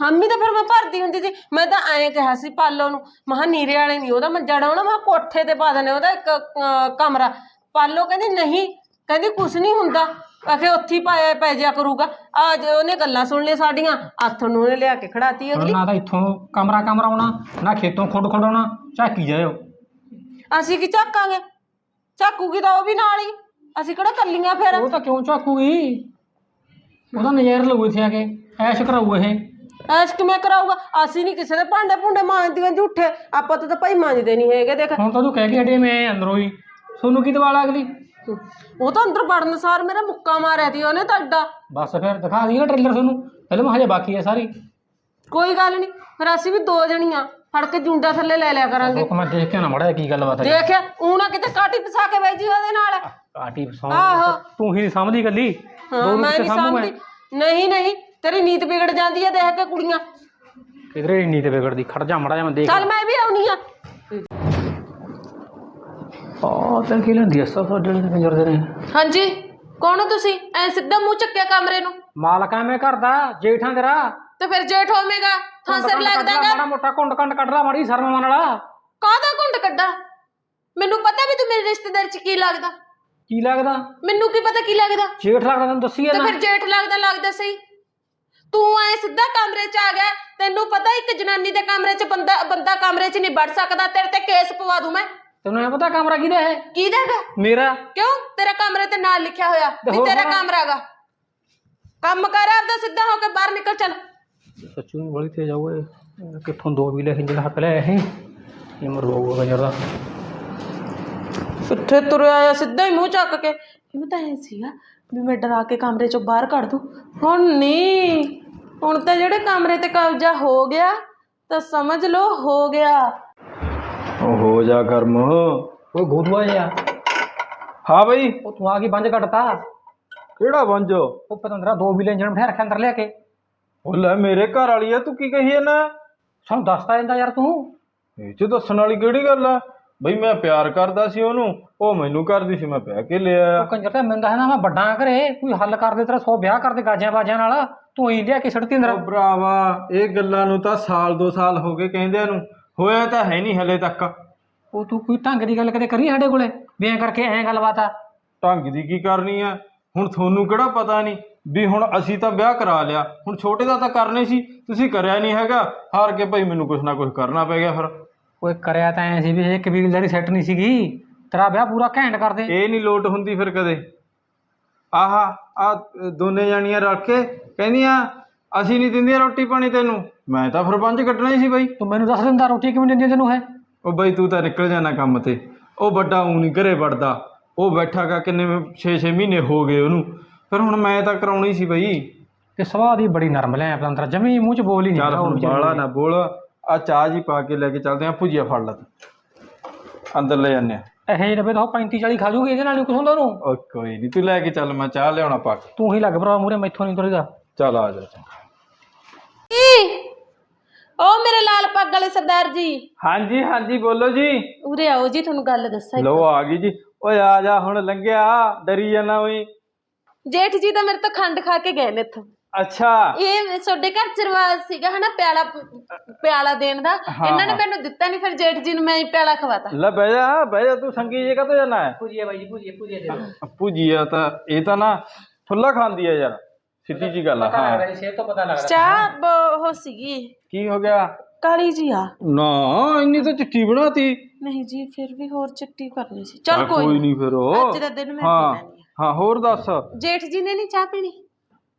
ਹਾਮੀ ਤਾਂ ਫਿਰ ਮੈਂ ਭਰਦੀ ਹੁੰਦੀ ਸੀ। ਮੈਂ ਤਾਂ ਐਂ ਕਿਹਾ ਸੀ ਪਾਲੋ ਨੂੰ ਮਹਾ ਨੀਰੇ ਵਾਲੇ ਨਹੀਂ ਉਹਦਾ ਮੰਜਾ ਡਾਉਣਾ ਮੈਂ ਕੋਠੇ ਤੇ ਪਾ ਦੇਣੇ ਉਹਦਾ ਇੱਕ ਅਹ, ਕਮਰਾ। ਪਾਲੋ ਕਹਿੰਦੀ ਨਹੀਂ। ਕਹਿੰਦੀ ਕੁਛ ਨਹੀਂ ਹੁੰਦਾ। ਆਖੇ ਉੱਥੇ ਹੀ ਪਾਇਆ ਪੈ ਜਾ ਕਰੂਗਾ। ਆ ਜੇ ਉਹਨੇ ਗੱਲਾਂ ਸੁਣ ਲਿਆ ਸਾਡੀਆਂ ਹੱਥ ਨੂੰ ਉਹਨੇ ਲਿਆ ਕੇ ਖੜਾਤੀ ਅਗਲੀ। ਨਾ ਤਾਂ ਇੱਥੋਂ ਕਮਰਾ ਕਮਰਾ ਆਉਣਾ ਨਾ ਖੇਤੋਂ ਖੁੱਡ ਖੁੱਡਾਉਣਾ ਝਾਕੀ ਜਾਇਓ। ਅਸੀਂ ਕੀ ਝਾਕਾਂਗੇ? ਝਾਕੂਗੀ ਤਾਂ ਉਹ ਵੀ ਨਾਲ ਹੀ। ਅਸੀਂ ਕਿਹੜਾ ਕੱਲੀਆਂ ਫਿਰ? ਉਹ ਤਾਂ ਕਿਉਂ ਝਾਕੂਗੀ? ਉਹਦਾ ਨਜ਼ਾਰਾ ਲਊ ਇੱਥੇ ਆ ਕੇ ਐਸ਼ ਕਰਾਊ ਇਹ। ਐਸ਼ ਕਿਵੇਂ ਕਰਾਊਗਾ? ਅਸੀਂ ਨਹੀਂ ਕਿਸੇ ਦੇ ਭਾਂਡੇ ਭੁੰਡੇ ਮਾਂਜਦੀਆਂ ਝੂਠੇ। ਆਪਾਂ ਤਾਂ ਤਾਂ ਭਾਈ ਮਾਂਜਦੇ ਨਹੀਂ ਹੈਗੇ ਦੇਖ। ਹੁਣ ਤਾਂ ਤੂੰ ਕਹਿ ਕੇ ਹਟੇ ਮੈਂ ਅੰਦਰੋਂ ਹੀ। ਸੋਨੂੰ ਕੀ ਦਵਾਲਾ ਅਗਲੀ? ਉਹ ਤਾਂ ਅੰਦਰ ਵੜਨ ਸਾਰ ਮੇਰਾ ਮੁੱਕਾ ਮਾਰਿਆ ਤੀ ਉਹਨੇ ਤਾਂ ਅੱਡਾ। ਬਸ ਫਿਰ ਦਿਖਾ ਦੀ ਨਾ ਟ੍ਰੇਲਰ ਤੁਹਾਨੂੰ। ਫਿਲਮ ਹਜੇ ਬਾਕੀ ਹੈ ਸਾਰੀ। ਕੋਈ ਗੱਲ ਨਹੀਂ ਫਿਰ ਅਸੀਂ ਵੀ ਦੋ ਜਣੀਆਂ ਫੜ ਕੇ ਜੁੰਡਾ ਥੱਲੇ ਲੈ ਲਿਆ ਕਰਾਂਗੇ। ਲੋਕ ਮੈਂ ਦੇਖ ਕੇ ਨਾ ਮੜਿਆ ਕੀ ਗੱਲਬਾਤ ਹੈ। ਦੇਖਿਆ ਊਂ ਨਾ ਕਿਤੇ ਕਾਟੀ ਪਸਾ ਕੇ ਬੈਜੀ ਉਹਦੇ ਨਾਲ। ਕਾਟੀ ਫਸਾਉਂ ਆਹੋ। ਤੂੰ ਹੀ ਨਹੀਂ ਸਮਝਦੀ ਗੱਲੀ ਹਾਂ ਮੈਂ ਨਹੀਂ ਸਮਝਦੀ ਨਹੀਂ ਨਹੀਂ ਤੇਰੀ ਨੀਤ ਵਿਗੜ ਜਾਂਦੀ ਹੈ ਦੇਖ ਕੇ ਕੁੜੀਆਂ। ਕਿਧਰੇ ਤੇ ਵਿਗੜਦੀ? ਖੜ ਜਾ ਮੜਾ ਜਾ ਮੈਂ ਦੇਖ ਚੱਲ ਮੈਂ ਵੀ ਆਉਣੀ ਆ। ਆ ਤਾਂ ਕੀ ਲੈਂਦੀ ਅਸਾ ਤੁਹਾਡੇ ਵਾਲੇ ਕੰਜਰ ਦੇ ਨੇ। ਹਾਂਜੀ ਕੌਣ ਹੋ ਤੁਸੀਂ? ਐ ਸਿੱਧਾ ਮੂੰਹ ਚੱਕਿਆ ਕਮਰੇ ਨੂੰ। ਮਾਲਕਾਂ ਮੈਂ ਘਰ ਦਾ ਜੇਠਾਂ ਤੇਰਾ। ਤੇ ਫਿਰ ਜੇਠ ਹੋਵੇਗਾ? ਥਾਂ ਸਿਰ ਲੱਗਦਾਗਾ? ਮਾੜਾ ਮੋਟਾ ਕੁੰਡ ਕੰਡ ਕੱਢ ਲਾ ਮਾੜੀ ਸ਼ਰਮ ਮੰਨ ਵਾਲਾ। ਕਾਹਦਾ ਘੁੰਡ ਕੱਢਾ? ਮੈਨੂੰ ਪਤਾ ਵੀ ਤੂੰ ਮੇਰੇ ਰਿਸ਼ਤੇਦਾਰ ਚ ਕੀ ਲੱਗਦਾ। ਕੀ ਲੱਗਦਾ? ਮੈਨੂੰ ਕੀ ਪਤਾ ਕੀ ਲੱਗਦਾ? ਜੇਠ ਲੱਗਦਾ ਤੈਨੂੰ ਦੱਸੀ ਤੇ ਨਾ ਫਿਰ ਜੇਠ ਲੱਗਦਾ ਲੱਗਦਾ ਸਹੀ। ਤੂੰ ਐ ਸਿੱਧਾ ਕਮਰੇ 'ਚ ਆ ਗਿਆ। ਤੈਨੂੰ ਪਤਾ ਇੱਕ ਜਨਾਨੀ ਦੇ ਕਮਰੇ 'ਚ ਬੰਦਾ ਬੰਦਾ ਕਮਰੇ 'ਚ ਨਹੀਂ ਵੜ ਸਕਦਾ। ਤੇਰੇ ਤੇ ਕੇਸ ਪਵਾ ਦੂੰ ਮੈਂ। ਤੈਨੂੰ ਇਹ ਪਤਾ ਕਮਰਾ ਕਿਹਦਾ ਹੈ? ਕਿਹਦਾ ਹੈਗਾ? ਮੇਰਾ। ਕਿਉਂ? ਤੇਰਾ ਕਮਰੇ ਤੇ ਨਾਲ ਲਿਖਿਆ ਹੋਇਆ। ਵੀ ਹੋਰ ਤੇਰਾ ਹੋਰ। ਕਮਰਾ ਹੈਗਾ। ਕੰਮ ਕਰ ਆਪਦਾ ਸਿੱਧਾ ਹੋ ਕੇ ਬਾਹਰ ਨਿਕਲ ਚੱਲ। ਸੱਚੂ ਬੜੀ ਤੇਜ਼ ਆਉ ਇਹ ਕਿੱਥੋਂ ਦੋ ਵੀ ਲੈ ਕੇ ਜਿਹੜਾ ਹੱਕ ਲਿਆ ਇਹ ਇਹ ਮਰਵਾਊਗਾ ਕੰਜਰ ਦਾ ਕਿੱਥੇ ਤੁਰਿਆ ਆ ਸਿੱਧਾ ਹੀ ਮੂੰਹ ਚੱਕ ਕੇ। ਇਹਨੂੰ ਤਾਂ ਐ ਸੀਗਾ ਵੀ ਮੈਂ ਡਰਾ ਕੇ ਕਮਰੇ ਚੋਂ ਬਾਹਰ ਕੱਢ ਦੂੰ। ਹੁਣ ਨਹੀਂ। ਹੁਣ ਤਾਂ ਜਿਹੜੇ ਕਮਰੇ ਤੇ ਕਬਜ਼ਾ ਹੋ ਗਿਆ ਤਾਂ ਸਮਝ ਲਓ ਹੋ ਗਿਆ। ਉਹ ਹੋ ਜਾ ਕਰਮ। ਓਏ ਗੋਦਵਾ ਜਿਹਾ। ਹਾਂ ਬਈ। ਉਹ ਤੂੰ ਆ ਕੇ ਬੰਜ ਕੱਟਤਾ। ਕਿਹੜਾ ਬੰਜੋ ਉਹ ਪਤੰਦਰਾ ਦੋ ਵੀ ਇੰਜਣ ਬਿਠਾ ਰੱਖਿਆ ਅੰਦਰ ਲਿਆ ਕੇ। ਉਹ ਲੈ ਮੇਰੇ ਘਰ ਵਾਲੀ ਆ ਤੂੰ ਕੀ ਕਹੀ ਜਾਂਦਾ? ਸਾਨੂੰ ਦੱਸਦਾ ਜਾਂਦਾ ਯਾਰ ਤੂੰ। ਇਹ ਚ ਦੱਸਣ ਵਾਲੀ ਕਿਹੜੀ ਗੱਲ ਆ? ਬਈ ਮੈਂ ਪਿਆਰ ਕਰਦਾ ਸੀ ਉਹਨੂੰ ਉਹ ਮੈਨੂੰ ਕਰਦੀ ਸੀ ਮੈਂ ਪਿਆ ਕੇ ਲਿਆ। ਉਹ ਕੰਜਰ ਤੇ ਮੈਨੂੰ ਦੱਸਦਾ ਮੈਂ ਵੱਡਾ ਘਰੇ ਕੋਈ ਹੱਲ ਕਰ ਦੇ ਤੇਰਾ ਸੌ ਵਿਆਹ ਕਰ ਦੇ ਗਾਜਿਆਂ ਬਾਜਿਆਂ ਨਾਲ। ਤੂੰ ਹੀ ਲਿਆ ਕੇ ਸੜਤੀ ਅੰਦਰ। ਉਹ ਭਰਾਵਾ ਇਹ ਗੱਲਾਂ ਨੂੰ ਤਾਂ ਸਾਲ ਦੋ ਸਾਲ ਹੋ ਗਏ ਕਹਿੰਦਿਆਂ ਨੂੰ। ਹੋਇਆ ਤਾਂ ਹੈ ਨਹੀਂ ਹਲੇ ਤੱਕ। ਉਹ ਤੂੰ ਕੋਈ ਢੰਗ ਦੀ ਗੱਲ ਕਦੇ ਕਰੀ ਸਾਡੇ ਕੋਲੇ? ਵੀ ਐਂ ਕਰਕੇ ਐਂ ਗੱਲਬਾਤ ਆ। ਢੰਗ ਦੀ ਕੀ ਕਰਨੀ ਆ? ਹੁਣ ਤੁਹਾਨੂੰ ਕਿਹੜਾ ਪਤਾ ਨਹੀਂ ਵੀ ਹੁਣ ਅਸੀਂ ਤਾਂ ਵਿਆਹ ਕਰਾ ਲਿਆ। ਹੁਣ ਛੋਟੇ ਦਾ ਤਾਂ ਕਰਨੇ ਸੀ ਤੁਸੀਂ ਕਰਿਆ ਨਹੀਂ ਹੈਗਾ। ਹਾਰ ਕੇ ਭਾਈ ਮੈਨੂੰ ਕੁਛ ਨਾ ਕੁਛ ਕਰਨਾ ਪੈ ਗਿਆ ਫਿਰ। ਓਏ ਕਰਿਆ ਤਾਂ ਐਂ ਸੀ ਵੀ ਇਹ ਕਬੀਲਦਾਰੀ ਸੈੱਟ ਨਹੀਂ ਸੀਗੀ ਤੇਰਾ ਵਿਆਹ ਪੂਰਾ ਘੈਂਟ ਕਰ ਦੇ। ਇਹ ਨਹੀਂ ਲੋਟ ਹੁੰਦੀ ਫਿਰ ਕਦੇ। ਆਹਾ ਆ ਦੋਨੇ ਜਾਣੀਆਂ ਰਲ ਕੇ ਕਹਿੰਦੀਆਂ ਅਸੀਂ ਨਹੀਂ ਦਿੰਦੀਆਂ ਰੋਟੀ ਪਾਣੀ ਤੈਨੂੰ। ਮੈਂ ਤਾਂ ਫਿਰ ਪੰਜ ਕੱਟਣਾ ਹੀ ਸੀ ਬਾਈ। ਤੂੰ ਮੈਨੂੰ ਦੱਸ ਦਿੰਦਾ ਰੋਟੀ ਕਿਵੇਂ ਦਿੰਦੀ ਤੈਨੂੰ ਹੈ? ਉਹ ਬਾਈ ਤੂੰ ਤਾਂ ਨਿਕਲ ਜਾਣਾ ਕੰਮ ਤੇ। ਉਹ ਵੱਡਾ ਊਂ ਨਹੀਂ ਘਰੇ ਵੜਦਾ। ਉਹ ਬੈਠਾਗਾ ਕਿੰਨੇ 6-6 ਮਹੀਨੇ ਹੋ ਗਏ ਉਹਨੂੰ। ਫਿਰ ਹੁਣ ਮੈਂ ਤਾਂ ਕਰਾਉਣੀ ਸੀ ਬਾਈ। ਤੇ ਸੁਭਾਅ ਦੀ ਬੜੀ ਨਰਮ ਲੈ ਅੰਦਰ। ਜਮੀ ਮੂੰਹ ਚ ਬੋਲ ਹੀ ਨਹੀਂ ਚੱਲ ਹੁਣ ਬਾਲਾ ਨਾ ਬੋਲ। ਆ ਚਾਹ ਜੀ ਪਾ ਕੇ ਲੈ ਕੇ ਚੱਲਦੇ ਆ ਭੁਜੀਆ ਫੜ ਲਾ ਤੂੰ। ਅੰਦਰ ਲੈ ਜਾਂਦੇ ਆ। ਇਹ ਡੱਬੇ ਤਾਂ 35 40 ਖਾ ਜੂਗੀ ਇਹਦੇ ਨਾਲ ਕੁਛ ਹੁੰਦਾ ਉਹਨੂੰ? ਓ ਕੋਈ ਨਹੀਂ ਤੂੰ ਲੈ ਕੇ ਚੱਲ ਮੈਂ ਚਾਹ ਲਿਆਉਣਾ ਪਾ ਕੇ। ਤੂੰ ਹੀ ਲੱਗ ਭਰਾ ਮੂਰੇ ਮੈਥੋਂ ਨਹੀਂ ਤੁਰੇਗਾ। ਚੱਲ ਆ ਜਾ ਓ ਮੇਰੇ ਲਾਲ ਪੱਗ ਵਾਲੇ ਸਰਦਾਰ ਜੀ। ਹਾਂਜੀ ਹਾਂਜੀ ਬੋਲੋ ਜੀ। ਉਰੇ ਆਓ ਜੀ ਤੁਹਾਨੂੰ ਗੱਲ ਦੱਸਾਂ ਲੋ ਆ ਗਈ ਜੀ। ਓਏ ਆ ਜਾ ਹੁਣ ਲੰਘਿਆ ਡਰੀ ਜਾਣਾ ਓਏ ਜੇਠ ਜੀ ਤਾਂ ਮੇਰੇ ਤੋਂ ਖੰਡ ਖਾ ਕੇ ਗਏ ਨੇ ਇੱਥੋਂ। ਅੱਛਾ। ਇਹ ਤੁਹਾਡੇ ਘਰ ਚ ਰਿਵਾਜ ਸੀਗਾ ਹਨਾ ਪਿਆਲਾ ਪਿਆਲਾ ਦੇਣ ਦਾ। ਇਹਨਾਂ ਨੇ ਮੈਨੂੰ ਦਿੱਤਾ ਨਹੀਂ ਫਿਰ ਜੇਠ ਜੀ ਨੂੰ ਮੈਂ ਹੀ ਪਿਆਲਾ ਖਵਾਤਾ। ਲੈ ਬਹਿ ਜਾ ਬਹਿ ਜਾ ਤੂੰ ਸੰਗੀ ਜੇ ਕਦੋਂ ਜਾਣਾ ਹੈ? ਭੁਜੀਆ ਬਾਈ ਜੀ ਭੁਜੀਆ ਭੁਜੀਆ ਦੇ ਭੁਜੀਆ ਤਾਂ ਇਹ ਤਾਂ ਨਾ ਫੁੱਲਾ ਖਾਂਦੀ ਹੈ ਯਾਰ। ਸਿੱਧੀ ਜੀ ਗੱਲ ਆ ਪਤਾ ਹਾਂ। ਲੱਗਦਾ ਜੀ ਸਿਹਤ ਤੋਂ ਪਤਾ ਲੱਗਦਾ। ਚਾਹ ਬ- ਉਹ ਸੀਗੀ। ਕੀ ਹੋ ਗਿਆ? ਕਾਲੀ ਜੀ ਆ। ਨਾ ਇੰਨੀ ਤਾਂ ਚਿੱਟੀ ਬਣਾਤੀ। ਨਹੀਂ ਜੀ ਫਿਰ ਵੀ ਹੋਰ ਚਿੱਟੀ ਕਰਨੀ ਸੀ। ਚਲ ਚੱਲ ਕੋਈ ਨੀ। ਨਹੀਂ ਫਿਰ ਉਹ। ਅੱਜ ਦਾ ਦਿਨ ਮੈਂ ਹਾਂ ਪੀ ਲੈਣੀ ਹਾਂ ਹੋਰ ਦੱਸ। ਜੇਠ ਜੀ ਨੇ ਨਹੀਂ ਚਾਹ ਪੀਣੀ?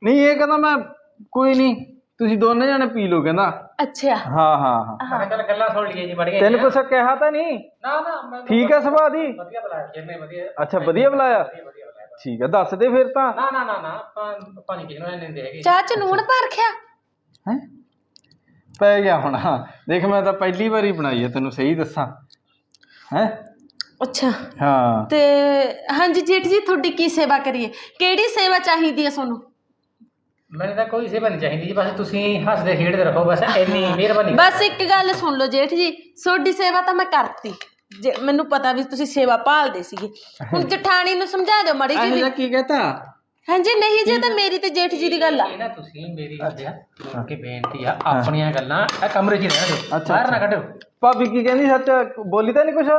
ਨਹੀਂ ਇਹ ਕਹਿੰਦਾ ਮੈਂ ਕੋਈ ਨਹੀਂ ਤੁਸੀਂ ਦੋਨੇ ਜਣੇ ਪੀ ਲਓ ਕਹਿੰਦਾ। ਅੱਛਾ। ਹਾਂ ਹਾਂ ਹਾਂ। ਮੈਂ ਕਿਹਾ ਚੱਲ ਗੱਲਾਂ ਸੁਣ ਲਈਏ ਜੀ ਮੜ ਗਏ ਤੈਨੂੰ ਕੁਛ ਕਿਹਾ ਤਾਂ ਨਹੀਂ? ਨਾ ਨਾ ਮੈਂ ਠੀਕ ਹੈ ਸੁਭਾਅ ਦੀ? ਵਧੀਆ ਬੁਲਾਇਆ ਜਿੰਨੇ ਵਧੀਆ। ਅੱਛਾ ਵਧੀਆ ਬੁਲਾਇਆ? ਵਧੀਆ ਬੁਲਾਇਆ ਠੀਕ ਹੈ ਦੱਸ ਦੇ ਫਿਰ ਤਾਂ। ਨਾ ਨਾ ਨਾ ਨਾ ਆਪਾਂ ਆਪਾਂ ਨਹੀਂ ਕਿਸੇ ਨੂੰ ਲੈਂਦੇ ਹੈਗੇ। ਚਾਹ ਚ ਨੂਣ ਭਰ ਰਖਿਆ। ਹੈ? ਪੈ ਗਿਆ ਹੁਣ ਹਾਂ। ਦੇਖ ਮੈਂ ਤਾਂ ਪਹਿਲੀ ਵਾਰੀ ਬਣਾਈ ਹੈ ਤੈਨੂੰ ਸਹੀ ਦੱਸਾਂ। ਹੈ? ਅੱਛਾ। ਹਾਂ। ਤੇ ਹਾਂਜੀ ਜੇਠ ਜੀ ਤੁਹਾਡੀ ਕੀ ਸੇਵਾ ਕਰੀਏ? ਕਿਹੜੀ ਸੇਵਾ ਚਾਹੀਦੀ ਹੈ ਤੁਹਾਨੂੰ? ਮੈਨੂੰ ਤਾਂ ਕੋਈ ਸੇਵਾ ਨਹੀਂ ਚਾਹੀਦੀ ਜੀ ਬਸ ਤੁਸੀਂ ਹੱਸਦੇ ਖੇਡਦੇ ਰਹੋ ਬਸ ਇੰਨੀ ਮਿਹਰਬਾਨੀ। ਬਸ ਇੱਕ ਗੱਲ ਸੁਣ ਲਓ ਜੇਠ ਜੀ ਤੁਹਾਡੀ ਸੇਵਾ ਤਾਂ ਮੈਂ ਕਰਤੀ। ਜੇ ਮੈਨੂੰ ਪਤਾ ਵੀ ਤੁਸੀਂ ਸੇਵਾ ਭਾਲਦੇ ਸੀਗੇ। ਹੁਣ ਜਠਾਣੀ ਨੂੰ ਸਮਝਾ ਦਿਓ ਮੜੀ ਜੀ ਵੀ। ਕੀ ਕਹਤਾ? ਹਾਂਜੀ ਨਹੀਂ ਜੀ ਤਾਂ ਮੇਰੀ ਤੇ ਜੇਠ ਜੀ ਦੀ ਗੱਲ ਆ। ਇਹ ਨਾ ਤੁਸੀਂ ਮੇਰੀ ਹੱਥਿਆ ਕਿ ਬੇਨਤੀ ਆ ਆਪਣੀਆਂ ਗੱਲਾਂ ਇਹ ਕਮਰੇ 'ਚ ਹੀ ਰਹਿਣ ਦਿਓ ਅੱਛਾ, ਬਾਹਰ ਨਾ ਕੱਢਿਓ। ਭਾਬੀ ਕੀ ਕਹਿੰਦੀ ਸੱਚ ਬੋਲੀ ਤਾਂ ਨਹੀਂ ਕੁਛ?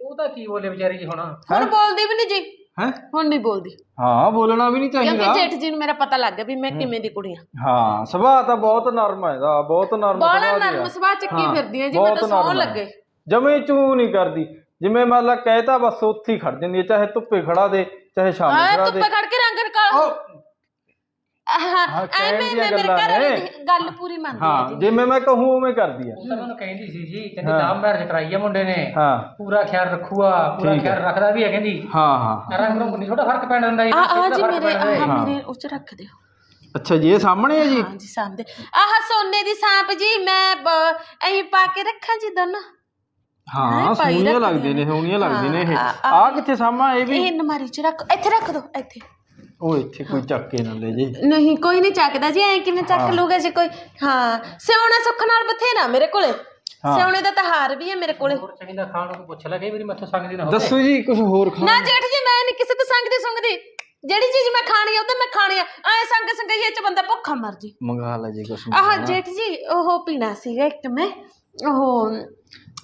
ਉਹ ਤਾਂ ਕੀ ਬੋਲੇ ਵਿਚਾਰੀ ਜੀ ਹੁਣ? ਹੁਣ ਬੋਲਦੀ ਵੀ ਨਹੀਂ ਜੀ। ਹੈ? ਹੁਣ ਨਹੀਂ ਬੋਲਦੀ। ਹਾਂ ਬੋਲਣਾ ਵੀ ਨਹੀਂ ਚਾਹੀਦਾ। ਕਿਉਂਕਿ ਜੇਠ ਜੀ ਨੂੰ ਮੇਰਾ ਪਤਾ ਲੱਗ ਗਿਆ ਵੀ ਮੈਂ ਕਿਵੇਂ ਦੀ ਕੁੜੀ ਆ। ਹਾਂ ਸੁਭਾਅ ਤਾਂ ਬਹੁਤ ਨਰਮ ਹੈ ਇਹਦਾ ਬਹੁਤ ਨਰਮ ਬਾਲਾ ਸੁਭਾਅ ਦੀ ਨਰਮ ਆ। ਸੁਭਾਅ ਚੱਕੀ ਹਾਂ, ਫਿਰਦੀ ਆ ਜੀ ਬਹੁਤ ਮੈਨੂੰ ਸੌਂ ਹੈ। ਲੱਗੇ। ਜਮੇ ਚੂ ਨਹੀਂ ਕਰਦੀ। ਜਿਵੇਂ ਮੰਨ ਲਾ ਕਹਿਤਾ ਬਸ ਉੱਥੇ ਹੀ ਖੜ ਜਾਂਦੀ ਹੈ ਚਾਹੇ ਧੁੱਪੇ ਖੜਾ ਦੇ ਚਾਹੇ ਸ਼ਾਮੇ ਖੜਾ ਦੇ। ਧੁੱਪੇ ਖੜ ਕੇ ਰੰਗ ਕਾਲਾ ਹਾਂ, ਐਵੇਂ ਮੈਂ ਮੇਰੇ ਗੱਲਾਂ ਘਰ ਵਾਲੇ। ਦੀ ਗੱਲ ਪੂਰੀ ਮੰਨਦੀ ਆ ਹਾਂ ਜੀ ਜਿਵੇਂ ਮੈਂ ਕਹੂੰ ਉਵੇਂ ਕਰਦੀ ਆ। ਉਹ ਤਾਂ ਮੈਨੂੰ ਕਹਿੰਦੀ ਸੀ ਜੀ ਕਹਿੰਦੀ ਨਾਮ ਮੈਰਿਜ ਕਰਾਈ ਆ ਮੁੰਡੇ ਨੇ। ਹਾਂ। ਪੂਰਾ ਖਿਆਲ ਰੱਖੂਗਾ ਪੂਰਾ। ਖਿਆਲ ਰੱਖਦਾ ਵੀ ਹੈ ਕਹਿੰਦੀ। ਹਾਂ ਹਾਂ। ਰੰਗ ਰੰਗ ਨਹੀਂ ਥੋੜਾ ਫ਼ਰਕ ਪੈਣ ਦਿੰਦਾ ਜੀ ਆ ਆ ਜੀ ਮੇਰੇ ਆਹ ਮੇਰੇ ਉੱਚ ਰੱਖ ਦਿਓ। ਅੱਛਾ ਜੀ ਇਹ ਸਾਹਮਣੇ ਹੈ ਜੀ? ਹਾਂ ਜੀ ਸਾਹਮਣੇ। ਆਹ ਸੋਨੇ ਦੀ ਸਾਂਪ ਜੀ ਮੈਂ ਐਂ ਪਾ ਕੇ ਰੱਖਾਂ ਜੀ ਦੋਨੋਂ। ਹਾਂ ਸੋਹਣੀਆਂ ਲੱਗਦੇ ਨੇ ਸੋਹਣੀਆਂ ਲੱਗਦੇ ਨੇ ਇਹ। ਆ- ਕਿੱਥੇ ਸਾਹਮਣੇ ਇਹ ਵੀ? ਇਹ ਨਮਾਰੀ ਚ ਰੱਖ ਇੱਥੇ ਰੱਖ ਦੋ ਇੱਥੇ। ਉਹ ਇੱਥੇ ਕੋਈ ਚੱਕ ਕੇ ਨਾ ਲੈ ਜੇ। ਨਹੀਂ ਕੋਈ ਨਹੀਂ ਚੱਕਦਾ ਜੀ ਐਂ ਕਿਵੇਂ ਚੱਕ ਲੂਗਾ ਜੀ ਕੋਈ ਹਾਂ। ਸਿਉਣਾ ਸੁੱਖ ਨਾਲ ਬਥੇਰਾ ਮੇਰੇ ਕੋਲੇ। ਸਿਉਣੇ ਦਾ ਤਾਂ ਹਾਰ ਵੀ ਹੈ ਮੇਰੇ ਕੋਲੇ। ਹੋਰ ਚਾਹੀਦਾ ਖਾਣ ਨੂੰ ਪੁੱਛ ਲੈ ਕਈ ਵਾਰੀ ਮੈਥੋਂ ਸੰਗਦੀ ਨਾ ਹੋਵੇ। ਦੱਸੋ ਜੀ ਕੁਝ ਹੋਰ ਖਾ ਨਾ ਜੇਠ ਜੀ ਮੈਂ ਨਹੀਂ ਕਿਸੇ ਤੋਂ ਸੰਗਦੀ ਸੁੰਗਦੀ। ਜਿਹੜੀ ਚੀਜ਼ ਮੈਂ ਖਾਣੀ ਆ ਉਹ ਤਾਂ ਮੈਂ ਖਾਣੀ ਆ। ਐ ਸੰਗ ਸੰਗਈਏ ਚ ਬੰਦਾ ਭੁੱਖਾ ਮਰ ਜੀ। ਮੰਗਾ ਲੈ ਜੀ ਕੁਝ ਆਹ ਜੇਠ ਜੀ ਉਹ ਪੀਣਾ ਸੀਗਾ ਇੱਕ ਮੈਂ। ਉਹ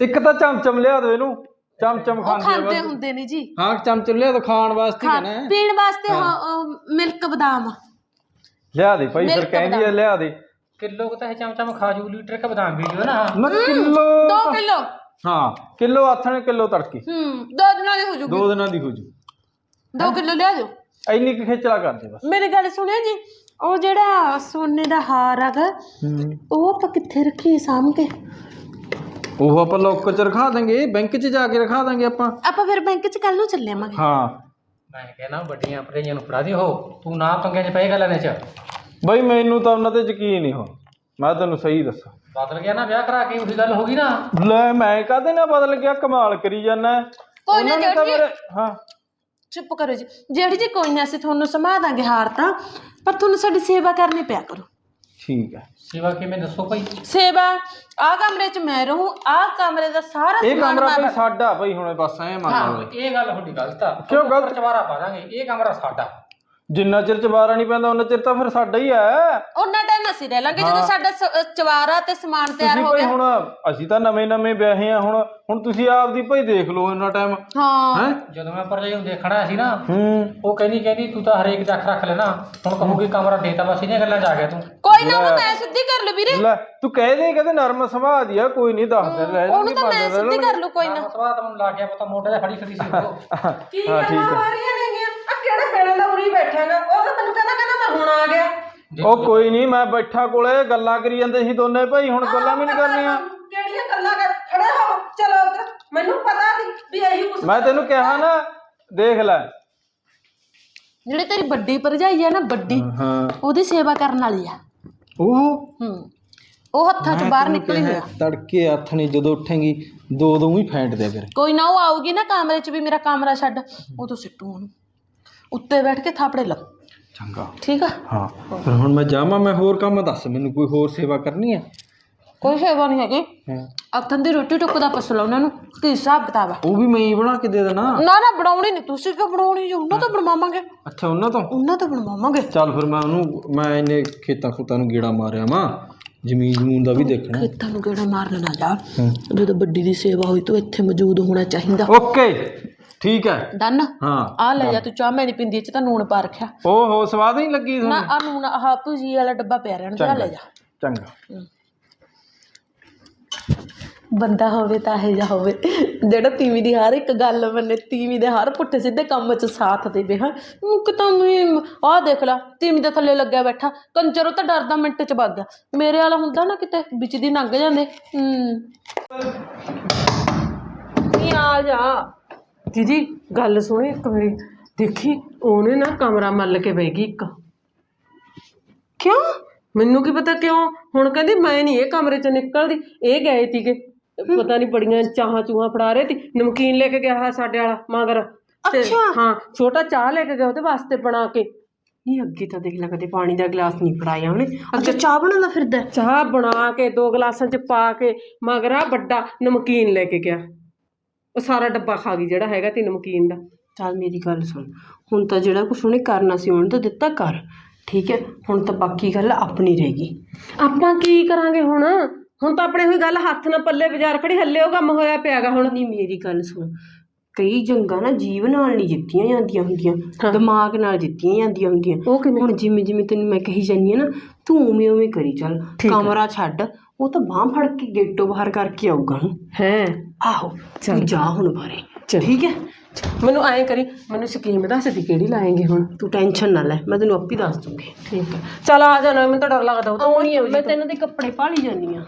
ਇੱਕ ਤਾਂ ਚਮਚਮ ਲਿਆ ਦੋ ਇਹਨੂੰ ਚਮਚਮ ਉਹ ਖਾਂਦੀ ਆ ਖਾਂਦੇ ਹੁੰਦੇ ਨੇ ਜੀ। ਹਾਂ ਚਮਚਮ ਲਿਆ ਦੋ ਖਾਣ ਵਾਸਤੇ ਹੀ ਖਾ- ਕਹਿਣਾ ਹੈ। ਪੀਣ ਵਾਸਤੇ ਮਿਲਕ ਬਦਾਮ। ਲਿਆ ਦੇ ਭਾਈ ਫਿਰ ਮਿਲਕ ਕਹਿੰਦੀ ਆ ਲਿਆ ਦੇ। ਕਿਲੋ ਕੁ ਤਾਂ ਇਹ ਚਮਚਾ ਖਾ ਜੂ ਲੀਟਰ ਕ ਬਦਾਮ ਵੀ ਜੋ ਨਾ। ਨਾ ਕਿਲੋ 2 ਕਿਲੋ। ਹਾਂ ਕਿਲੋ ਆਥਣੇ ਕਿਲੋ ਤੜਕੇ। ਹੂੰ ਦੋ ਦਿਨਾਂ ਦੀ ਹੋ ਜੂਗੀ। ਦੋ ਦਿਨਾਂ ਦੀ ਹੋ ਜੂ। 2 ਕਿਲੋ ਲਿਆ ਦਿਓ। ਇੰਨੀ ਕੁ ਖੇਚਲਾ ਕਰਦੇ ਬਸ। ਮੇਰੀ ਗੱਲ ਸੁਣਿਓ ਜੀ ਉਹ ਜਿਹੜਾ ਸੋਨੇ ਦਾ ਹਾਰ ਹੈਗਾ ਉਹ ਆਪਾਂ ਕਿੱਥੇ ਰੱਖੀਏ ਸਾਂਭ ਕੇ? ਉਹ ਆਪਾਂ ਲੋਕ ਚ ਰਖਾ ਦਾਂਗੇ ਬੈਂਕ ਚ ਜਾ ਕੇ ਰਖਾ ਦਾਂਗੇ ਆਪਾਂ। ਆਪਾਂ ਫਿਰ ਬੈਂਕ 'ਚ ਕੱਲ ਨੂੰ ਚੱਲੇ ਆਵਾਂਗੇ ਹਾਂ। ਮੈਂ ਕਹਿੰਦਾ ਵੱਡੀਆਂ ਭਰਜਾਈਆਂ ਨੂੰ ਫੜਾ ਦਿਓ। ਤੂੰ ਨਾ ਪੰਗਿਆਂ 'ਚ ਪਏਗਾ ਲੈਣੇ 'ਚ ਬਈ ਮੈਨੂੰ ਤਾਂ ਉਹਨਾਂ ਤੇ ਯਕੀਨ ਨਹੀਂ ਹੋ। ਮੈਂ ਤੈਨੂੰ ਸਹੀ ਦੱਸਾਂ। ਬਦਲ ਗਿਆ ਨਾ ਵਿਆਹ ਕਰਾ ਕੇ ਉਹੀ ਗੱਲ ਹੋ ਗਈ ਨਾ। ਲੈ ਮੈਂ ਕਾਹਦੇ ਨਾਲ ਬਦਲ ਗਿਆ? ਕਮਾਲ ਕਰੀ ਜਾਂਦਾ। ਕੋਈ ਨਾ ਮੇਰੇ ਹਾਂ। ਚੁੱਪ ਕਰੋ ਜੀ। ਜਿਹੜੀ ਜੀ ਕੋਈ ਨਾ ਅਸੀਂ ਤੁਹਾਨੂੰ ਸਮਾ ਦਾਂਗੇ ਹਾਰ ਤਾਂ। ਪਰ ਤੁਹਾਨੂੰ ਸਾਡੀ ਸੇਵਾ ਕਰਨੀ ਪਿਆ ਕਰੋ। ਠੀਕ ਹੈ ਸੇਵਾ ਕਿਵੇਂ ਦੱਸੋ ਭਾਈ? ਸੇਵਾ ਆਹ ਕਮਰੇ 'ਚ ਮੈਂ ਰਹੂੰ ਆਹ ਕਮਰੇ ਦਾ ਸਾਰਾ ਇਹ ਸਮਾਨ ਕਮਰਾ ਮੈਂ ਬਈ ਸਾਡਾ ਬਈ ਹੁਣ ਬਸ ਐ ਮੰਨ ਹਾਂ ਲਓ ਇਹ ਗੱਲ ਤੁਹਾਡੀ ਗਲਤ ਆ। ਕਿਉਂ ਗਲਤ? ਚਵਾਰਾ ਪਾ ਦਾਂਗੇ ਇਹ ਕਮਰਾ ਸਾਡਾ। ਜਿੰਨਾ ਚਿਰ ਚਬਾਰਾ ਨਹੀਂ ਪੈਂਦਾ ਉਹਨਾਂ ਚਿਰ ਤਾਂ ਫਿਰ ਸਾਡਾ ਹੀ ਹੈ। ਉਹਨਾਂ ਟਾਈਮ ਅਸੀਂ ਰਹਿ ਲਾਂਗੇ ਜਦੋਂ ਸਾਡਾ ਸ- ਅ, ਚਵਾਰਾ ਤੇ ਸਮਾਨ ਤਿਆਰ ਤੁਸੀਂ ਹੋ ਭਾਈ ਗਿਆ। ਹੁਣ ਅਸੀਂ ਤਾਂ ਨਵੇਂ ਨਵੇਂ ਵਿਆਹੇ ਆ ਹੁਣ ਹੁਣ ਤੁਸੀਂ ਆਪਦੀ ਭਾਈ ਦੇਖ ਲਓ ਇੰਨਾ ਟਾਈਮ ਹਾਂ। ਹੈ? ਜਦੋਂ ਮੈਂ ਭਰਜਾਈ ਨੂੰ ਦੇਖਣਾ ਸੀ ਨਾ ਹੂੰ। ਉਹ ਕਹਿੰਦੀ ਕਹਿੰਦੀ ਤੂੰ ਤਾਂ ਹਰੇਕ ਦਾ ਅੱਖ ਰੱਖ ਲੈਣਾ। ਹੁਣ ਕਹੂਗੀ ਕਮਰਾ ਦੇਤਾ ਬਸ ਇਹਦੀਆਂ ਗੱਲਾਂ 'ਚ ਆ ਗਿਆ ਤੂੰ। ਕੋਈ ਨਾ ਉਹਨੂੰ ਮੈਂ ਸਿੱਧੀ ਕਰ ਲੂ ਵੀਰੇ। ਲੈ ਤੂੰ ਕਹਿ ਦੇ ਕਹਿੰਦੇ ਨਰਮ ਸੁਭਾਅ ਦੀ ਆ ਕੋਈ ਨਹੀਂ ਦੱਸ ਦੇ ਲੈ ਉਹਨੂੰ ਤਾਂ ਮੈਂ ਸਿੱਧੀ ਕਰ ਲੂ ਕੋਈ ਨਾ। ਸਵਾਦ ਮੈਨੂੰ ਲਾ ਗਿਆ ਪਤਾ ਮੋਢੇ ਤੇ ਫੜੀ ਖੜੀ ਸੀ ਉਹ। ਕੀ ਹਾਂ, ਠੀਕ ਹੈ। ਆ ਕਿਹੜੇ ਵੇਲੇ ਦਾ ਉਰੀ ਬੈਠਾ ਨਾ ਉਹ ਤਾਂ ਮੈਨੂੰ ਕਹਿੰਦਾ ਕਹਿੰਦਾ ਮੈਂ ਹੁਣ ਆ ਗਿਆ। ਉਹ ਕੋਈ ਨਹੀਂ ਮੈਂ ਬੈਠਾ ਕੋਲੇ ਗੱਲਾਂ ਕਰੀ ਜਾਂਦੇ ਸੀ ਦੋਨੇ ਭਾਈ ਹੁਣ ਗੱਲਾਂ ਵੀ ਨਹੀਂ ਕਰਨੀਆਂ। ਕਿਹੜੀਆਂ ਗੱਲਾਂ ਕਰ ਖੜੇ ਹੋ ਚਲੋ ਉੱਧਰ। ਮੈਨੂੰ ਪਤਾ ਸੀ ਵੀ ਇਹੀ ਕੁਛ ਮੈਂ ਤੈਨੂੰ ਕਿਹਾ ਨਾ ਦੇਖ ਲੈ। ਜਿਹੜੀ ਤੇਰੀ ਵੱਡੀ ਭਰਜਾਈ ਆ ਨਾ ਵੱਡੀ ਹਾਂ ਉਹਦੀ ਸੇਵਾ ਕਰਨ ਵਾਲੀ ਆ। ਉਹ? ਹੂੰ। ਉਹ ਹੱਥਾਂ 'ਚ ਬਾਹਰ ਤੈਨੂੰ ਨਿਕਲੀ ਹੋਇਆ ਤੜਕੇ ਹੱਥ ਨੇ ਜਦੋਂ ਉੱਠੇਗੀ ਦੋ ਦੋ ਹੀ ਫੈਂਟ ਦਿਆ ਕਰ। ਕੋਈ ਨਾ ਉਹ ਆਊਗੀ ਨਾ ਕਮਰੇ 'ਚ ਵੀ ਮੇਰਾ ਕਮਰਾ ਛੱਡ ਉਦੋਂ ਸਿੱਟੂ ਉਹਨੂੰ। ਉੱਤੇ ਬੈਠ ਕੇ ਥਾਪੜੇ ਲਾ ਚੰਗਾ। ਠੀਕ ਆ? ਹਾਂ। ਫਿਰ ਹੁਣ ਮੈਂ ਜਾਵਾਂ ਮੈਂ ਹੋਰ ਕੰਮ ਦੱਸ ਮੈਨੂੰ ਕੋਈ ਹੋਰ ਸੇਵਾ ਕਰਨੀ ਹੈ ਕੋਈ ਸੇਵਾ ਨਹੀਂ ਹੈਗੀ। ਹਾਂ। ਅੱਖਾਂ ਦੀ ਰੋਟੀ ਟੁੱਕ ਦਾ ਪੁੱਛ ਲਾ ਉਹਨਾਂ ਨੂੰ ਕੀ ਹਿਸਾਬ ਕਿਤਾਬ ਆ। ਉਹ ਵੀ ਮੈਂ ਹੀ ਬਣਾ ਕੇ ਦੇ ਦੇਣਾ। ਨਾ ਨਾ ਬਣਾਉਣੀ ਨਹੀਂ ਤੁਸੀਂ ਕਿਉਂ ਬਣਾਉਣੀ ਜੀ? ਉਹਨਾਂ ਤੋਂ ਬਣਵਾਵਾਂਗੇ। ਅੱਛਾ ਉਹਨਾਂ ਤੋਂ? ਉਹਨਾਂ ਤੋਂ ਬਣਵਾਵਾਂਗੇ। ਚੱਲ ਫਿਰ ਮੈਂ ਉਹਨੂੰ ਮੈਂ ਇਹਨੇ ਖੇਤਾਂ ਖੁੱਤਾਂ ਨੂੰ ਗੇੜਾ ਮਾਰਿਆ ਵਾਂ। ਜ਼ਮੀਨ ਜਮੂਨ ਦਾ ਵੀ ਦੇਖਣਾ। ਖੇਤਾਂ ਨੂੰ ਕਿਹੜਾ ਮਾਰਨ ਨਾ ਜਾ। ਜਦੋਂ ਵੱਡੀ ਦੀ ਸੇਵਾ ਹੋਈ ਤੂੰ ਇੱਥੇ ਮੌਜੂਦ ਹੋਣਾ ਚਾਹੀਦਾ। ਓਕੇ। ਠੀਕ ਹੈ। ਡਨ ਹਾਂ। ਆ ਲੈ ਜਾ ਤੂੰ ਚਾਹ ਮੈਂ ਨਹੀਂ ਪਿੰਦੀ ਇਹ ਚ ਤਾਂ ਨੂਣ ਪਾ ਰੱਖਿਆ। ਓਹੋ ਸਵਾਦ ਨਹੀਂ ਲੱਗੀ ਨਾ ਤੁਹਾਨੂੰ। ਆ ਨੂਣ ਆਹ ਭੁਜੀ ਵਾਲਾ ਡੱਬਾ ਪਿਆ ਰਹਿਣ ਜਾ ਲੈ ਜਾ। ਚੰਗਾ। ਬੰਦਾ ਹੋਵੇ ਤਾਂ ਇਹ ਜਾ ਹੋਵੇ। ਜਿਹੜਾ ਤੀਵੀਂ ਦੀ ਹਰ ਇੱਕ ਗੱਲ ਮੰਨੇ ਤੀਵੀਂ ਦੇ ਹਰ ਪੁੱਠੇ ਸਿੱਧੇ ਕੰਮ 'ਚ ਸਾਥ ਦੇਵੇ ਹਾਂ। ਮੁੱਕ ਤਾਂ ਮੈਂ ਆਹ ਦੇਖ ਲੈ ਤੀਵੀਂ ਦੇ ਥੱਲੇ ਲੱਗਿਆ ਬੈਠਾ। ਕੰਜਰ ਉਹ ਤਾਂ ਡਰਦਾ ਮਿੰਟ 'ਚ ਵਗ ਗਿਆ। ਮੇਰੇ ਵਾਲਾ ਹੁੰਦਾ ਨਾ ਕਿਤੇ ਵਿੱਚ ਦੀ ਲੰਘ ਜਾਂਦੇ। ਹੂੰ। ਨਹੀਂ ਆ ਜਾ। ਦੀਦੀ ਗੱਲ ਸੁਣੀ ਇੱਕ ਮੇਰੀ ਦੇਖੀ ਉਹਨੇ ਨਾ ਕਮਰਾ ਮੱਲ ਕੇ ਬਹਿ ਗਈ ਇੱਕ। ਕਿਉਂ? ਮੈਨੂੰ ਕੀ ਪਤਾ ਕਿਉਂ? ਹੁਣ ਕਹਿੰਦੀ ਮੈਂ ਨਹੀਂ ਇਹ ਕਮਰੇ ਚੋਂ ਨਿਕਲਦੀ। ਇਹ ਗਏ ਤੀਗੇ ਪਤਾ ਨਹੀਂ ਬੜੀਆਂ ਚਾਹਾਂ ਚੂਹਾਂ ਫੜਾ ਰਹੇ ਤੀ ਨਮਕੀਨ ਲੈ ਕੇ ਗਿਆ ਹੈ ਸਾਡੇ ਵਾਲਾ ਮਗਰ। ਤੇ ਹਾਂ ਛੋਟਾ ਚਾਹ ਲੈ ਕੇ ਗਿਆ ਉਹਦੇ ਵਾਸਤੇ ਬਣਾ ਕੇ। ਨਹੀਂ ਅੱਗੇ ਤਾਂ ਦੇਖ ਲੈ ਕਦੇ ਪਾਣੀ ਦਾ ਗਲਾਸ ਨਹੀਂ ਫੜਾਇਆ ਉਹਨੇ। ਅੱਛਾ ਚਾਹ ਬਣਾਉਂਦਾ ਫਿਰਦਾ? ਚਾਹ ਬਣਾ ਕੇ ਦੋ ਗਲਾਸਾਂ ਚ ਪਾ ਕੇ ਮਗਰ ਆ ਵੱਡਾ ਨਮਕੀਨ ਲੈ ਕੇ ਗਿਆ। ਉਹ ਸਾਰਾ ਡੱਬਾ ਖਾ ਗਈ ਜਿਹੜਾ ਹੈਗਾ ਤੀ ਨਮਕੀਨ ਦਾ। ਚੱਲ ਮੇਰੀ ਗੱਲ ਸੁਣ ਹੁਣ ਤਾਂ ਜਿਹੜਾ ਕੁਛ ਉਹਨੇ ਕਰਨਾ ਸੀ ਉਹਨੇ ਤਾਂ ਦਿੱਤਾ ਕਰ ਠੀਕ ਹੈ? ਹੁਣ ਤਾਂ ਬਾਕੀ ਗੱਲ ਆਪਣੀ ਰਹਿ ਗਈ। ਆਪਾਂ ਕੀ ਕਰਾਂਗੇ ਹੁਣ? ਹੁਣ ਤਾਂ ਆਪਣੇ ਹੋਈ ਗੱਲ ਹੱਥ ਨਾਲ ਪੱਲੇ ਬਾਜ਼ਾਰ ਖੜੀ ਹੱਲੇ ਉਹ ਕੰਮ ਹੋਇਆ ਪਿਆਗਾ ਹੁਣ। ਨਹੀਂ ਮੇਰੀ ਗੱਲ ਸੁਣ ਕਈ ਜੰਗਾਂ ਨਾ ਜੀਵ ਨਾਲ ਨਹੀਂ ਜਿੱਤੀਆਂ ਜਾਂਦੀਆਂ ਹੁੰਦੀਆਂ ਦਿਮਾਗ ਨਾਲ ਜਿੱਤੀਆਂ ਜਾਂਦੀਆਂ ਹੁੰਦੀਆਂ। ਉਹ ਕਿਵੇਂ ਹੁਣ ਜਿਵੇਂ ਜਿਵੇਂ ਤੈਨੂੰ ਮੈਂ ਕਹੀ ਜਾਂਦੀ ਆ ਨਾ ਤੂੰ ਉਵੇਂ ਉਵੇਂ ਕਰੀ ਚੱਲ ਕਮਰਾ ਛੱਡ ਉਹ ਤਾਂ ਬਾਹ ਫੜ ਕੇ ਗੇਟੋਂ ਬਾਹਰ ਕਰਕੇ ਆਊਗਾ ਹੁਣ ਹੈ। ਆਹੋ ਤੂੰ ਜਾ ਹੁਣ ਬਾਰੇ ਚੱਲ। ਠੀਕ ਹੈ? ਮੈਨੂੰ ਐਂ ਕਰੀ ਮੈਨੂੰ ਸਕੀਮ ਦੱਸ ਦੀ ਕਿਹੜੀ ਲਾਏਂਗੇ ਹੁਣ। ਤੂੰ ਟੈਨਸ਼ਨ ਨਾ ਲੈ ਮੈਂ ਤੈਨੂੰ ਆਪੇ ਦੱਸ ਦੂੰਗੀ। ਠੀਕ ਹੈ। ਚੱਲ ਆ ਜਾਣਾ ਮੈਨੂੰ ਤਾਂ ਡਰ ਲੱਗਦਾ ਉਹ ਤਾਂ ਆਉਣੀ ਆ ਮੈਂ ਤੈਨੂੰ ਦੇ ਕੱਪੜੇ ਪਾਲੀ ਜਾਂਦੀ ਆ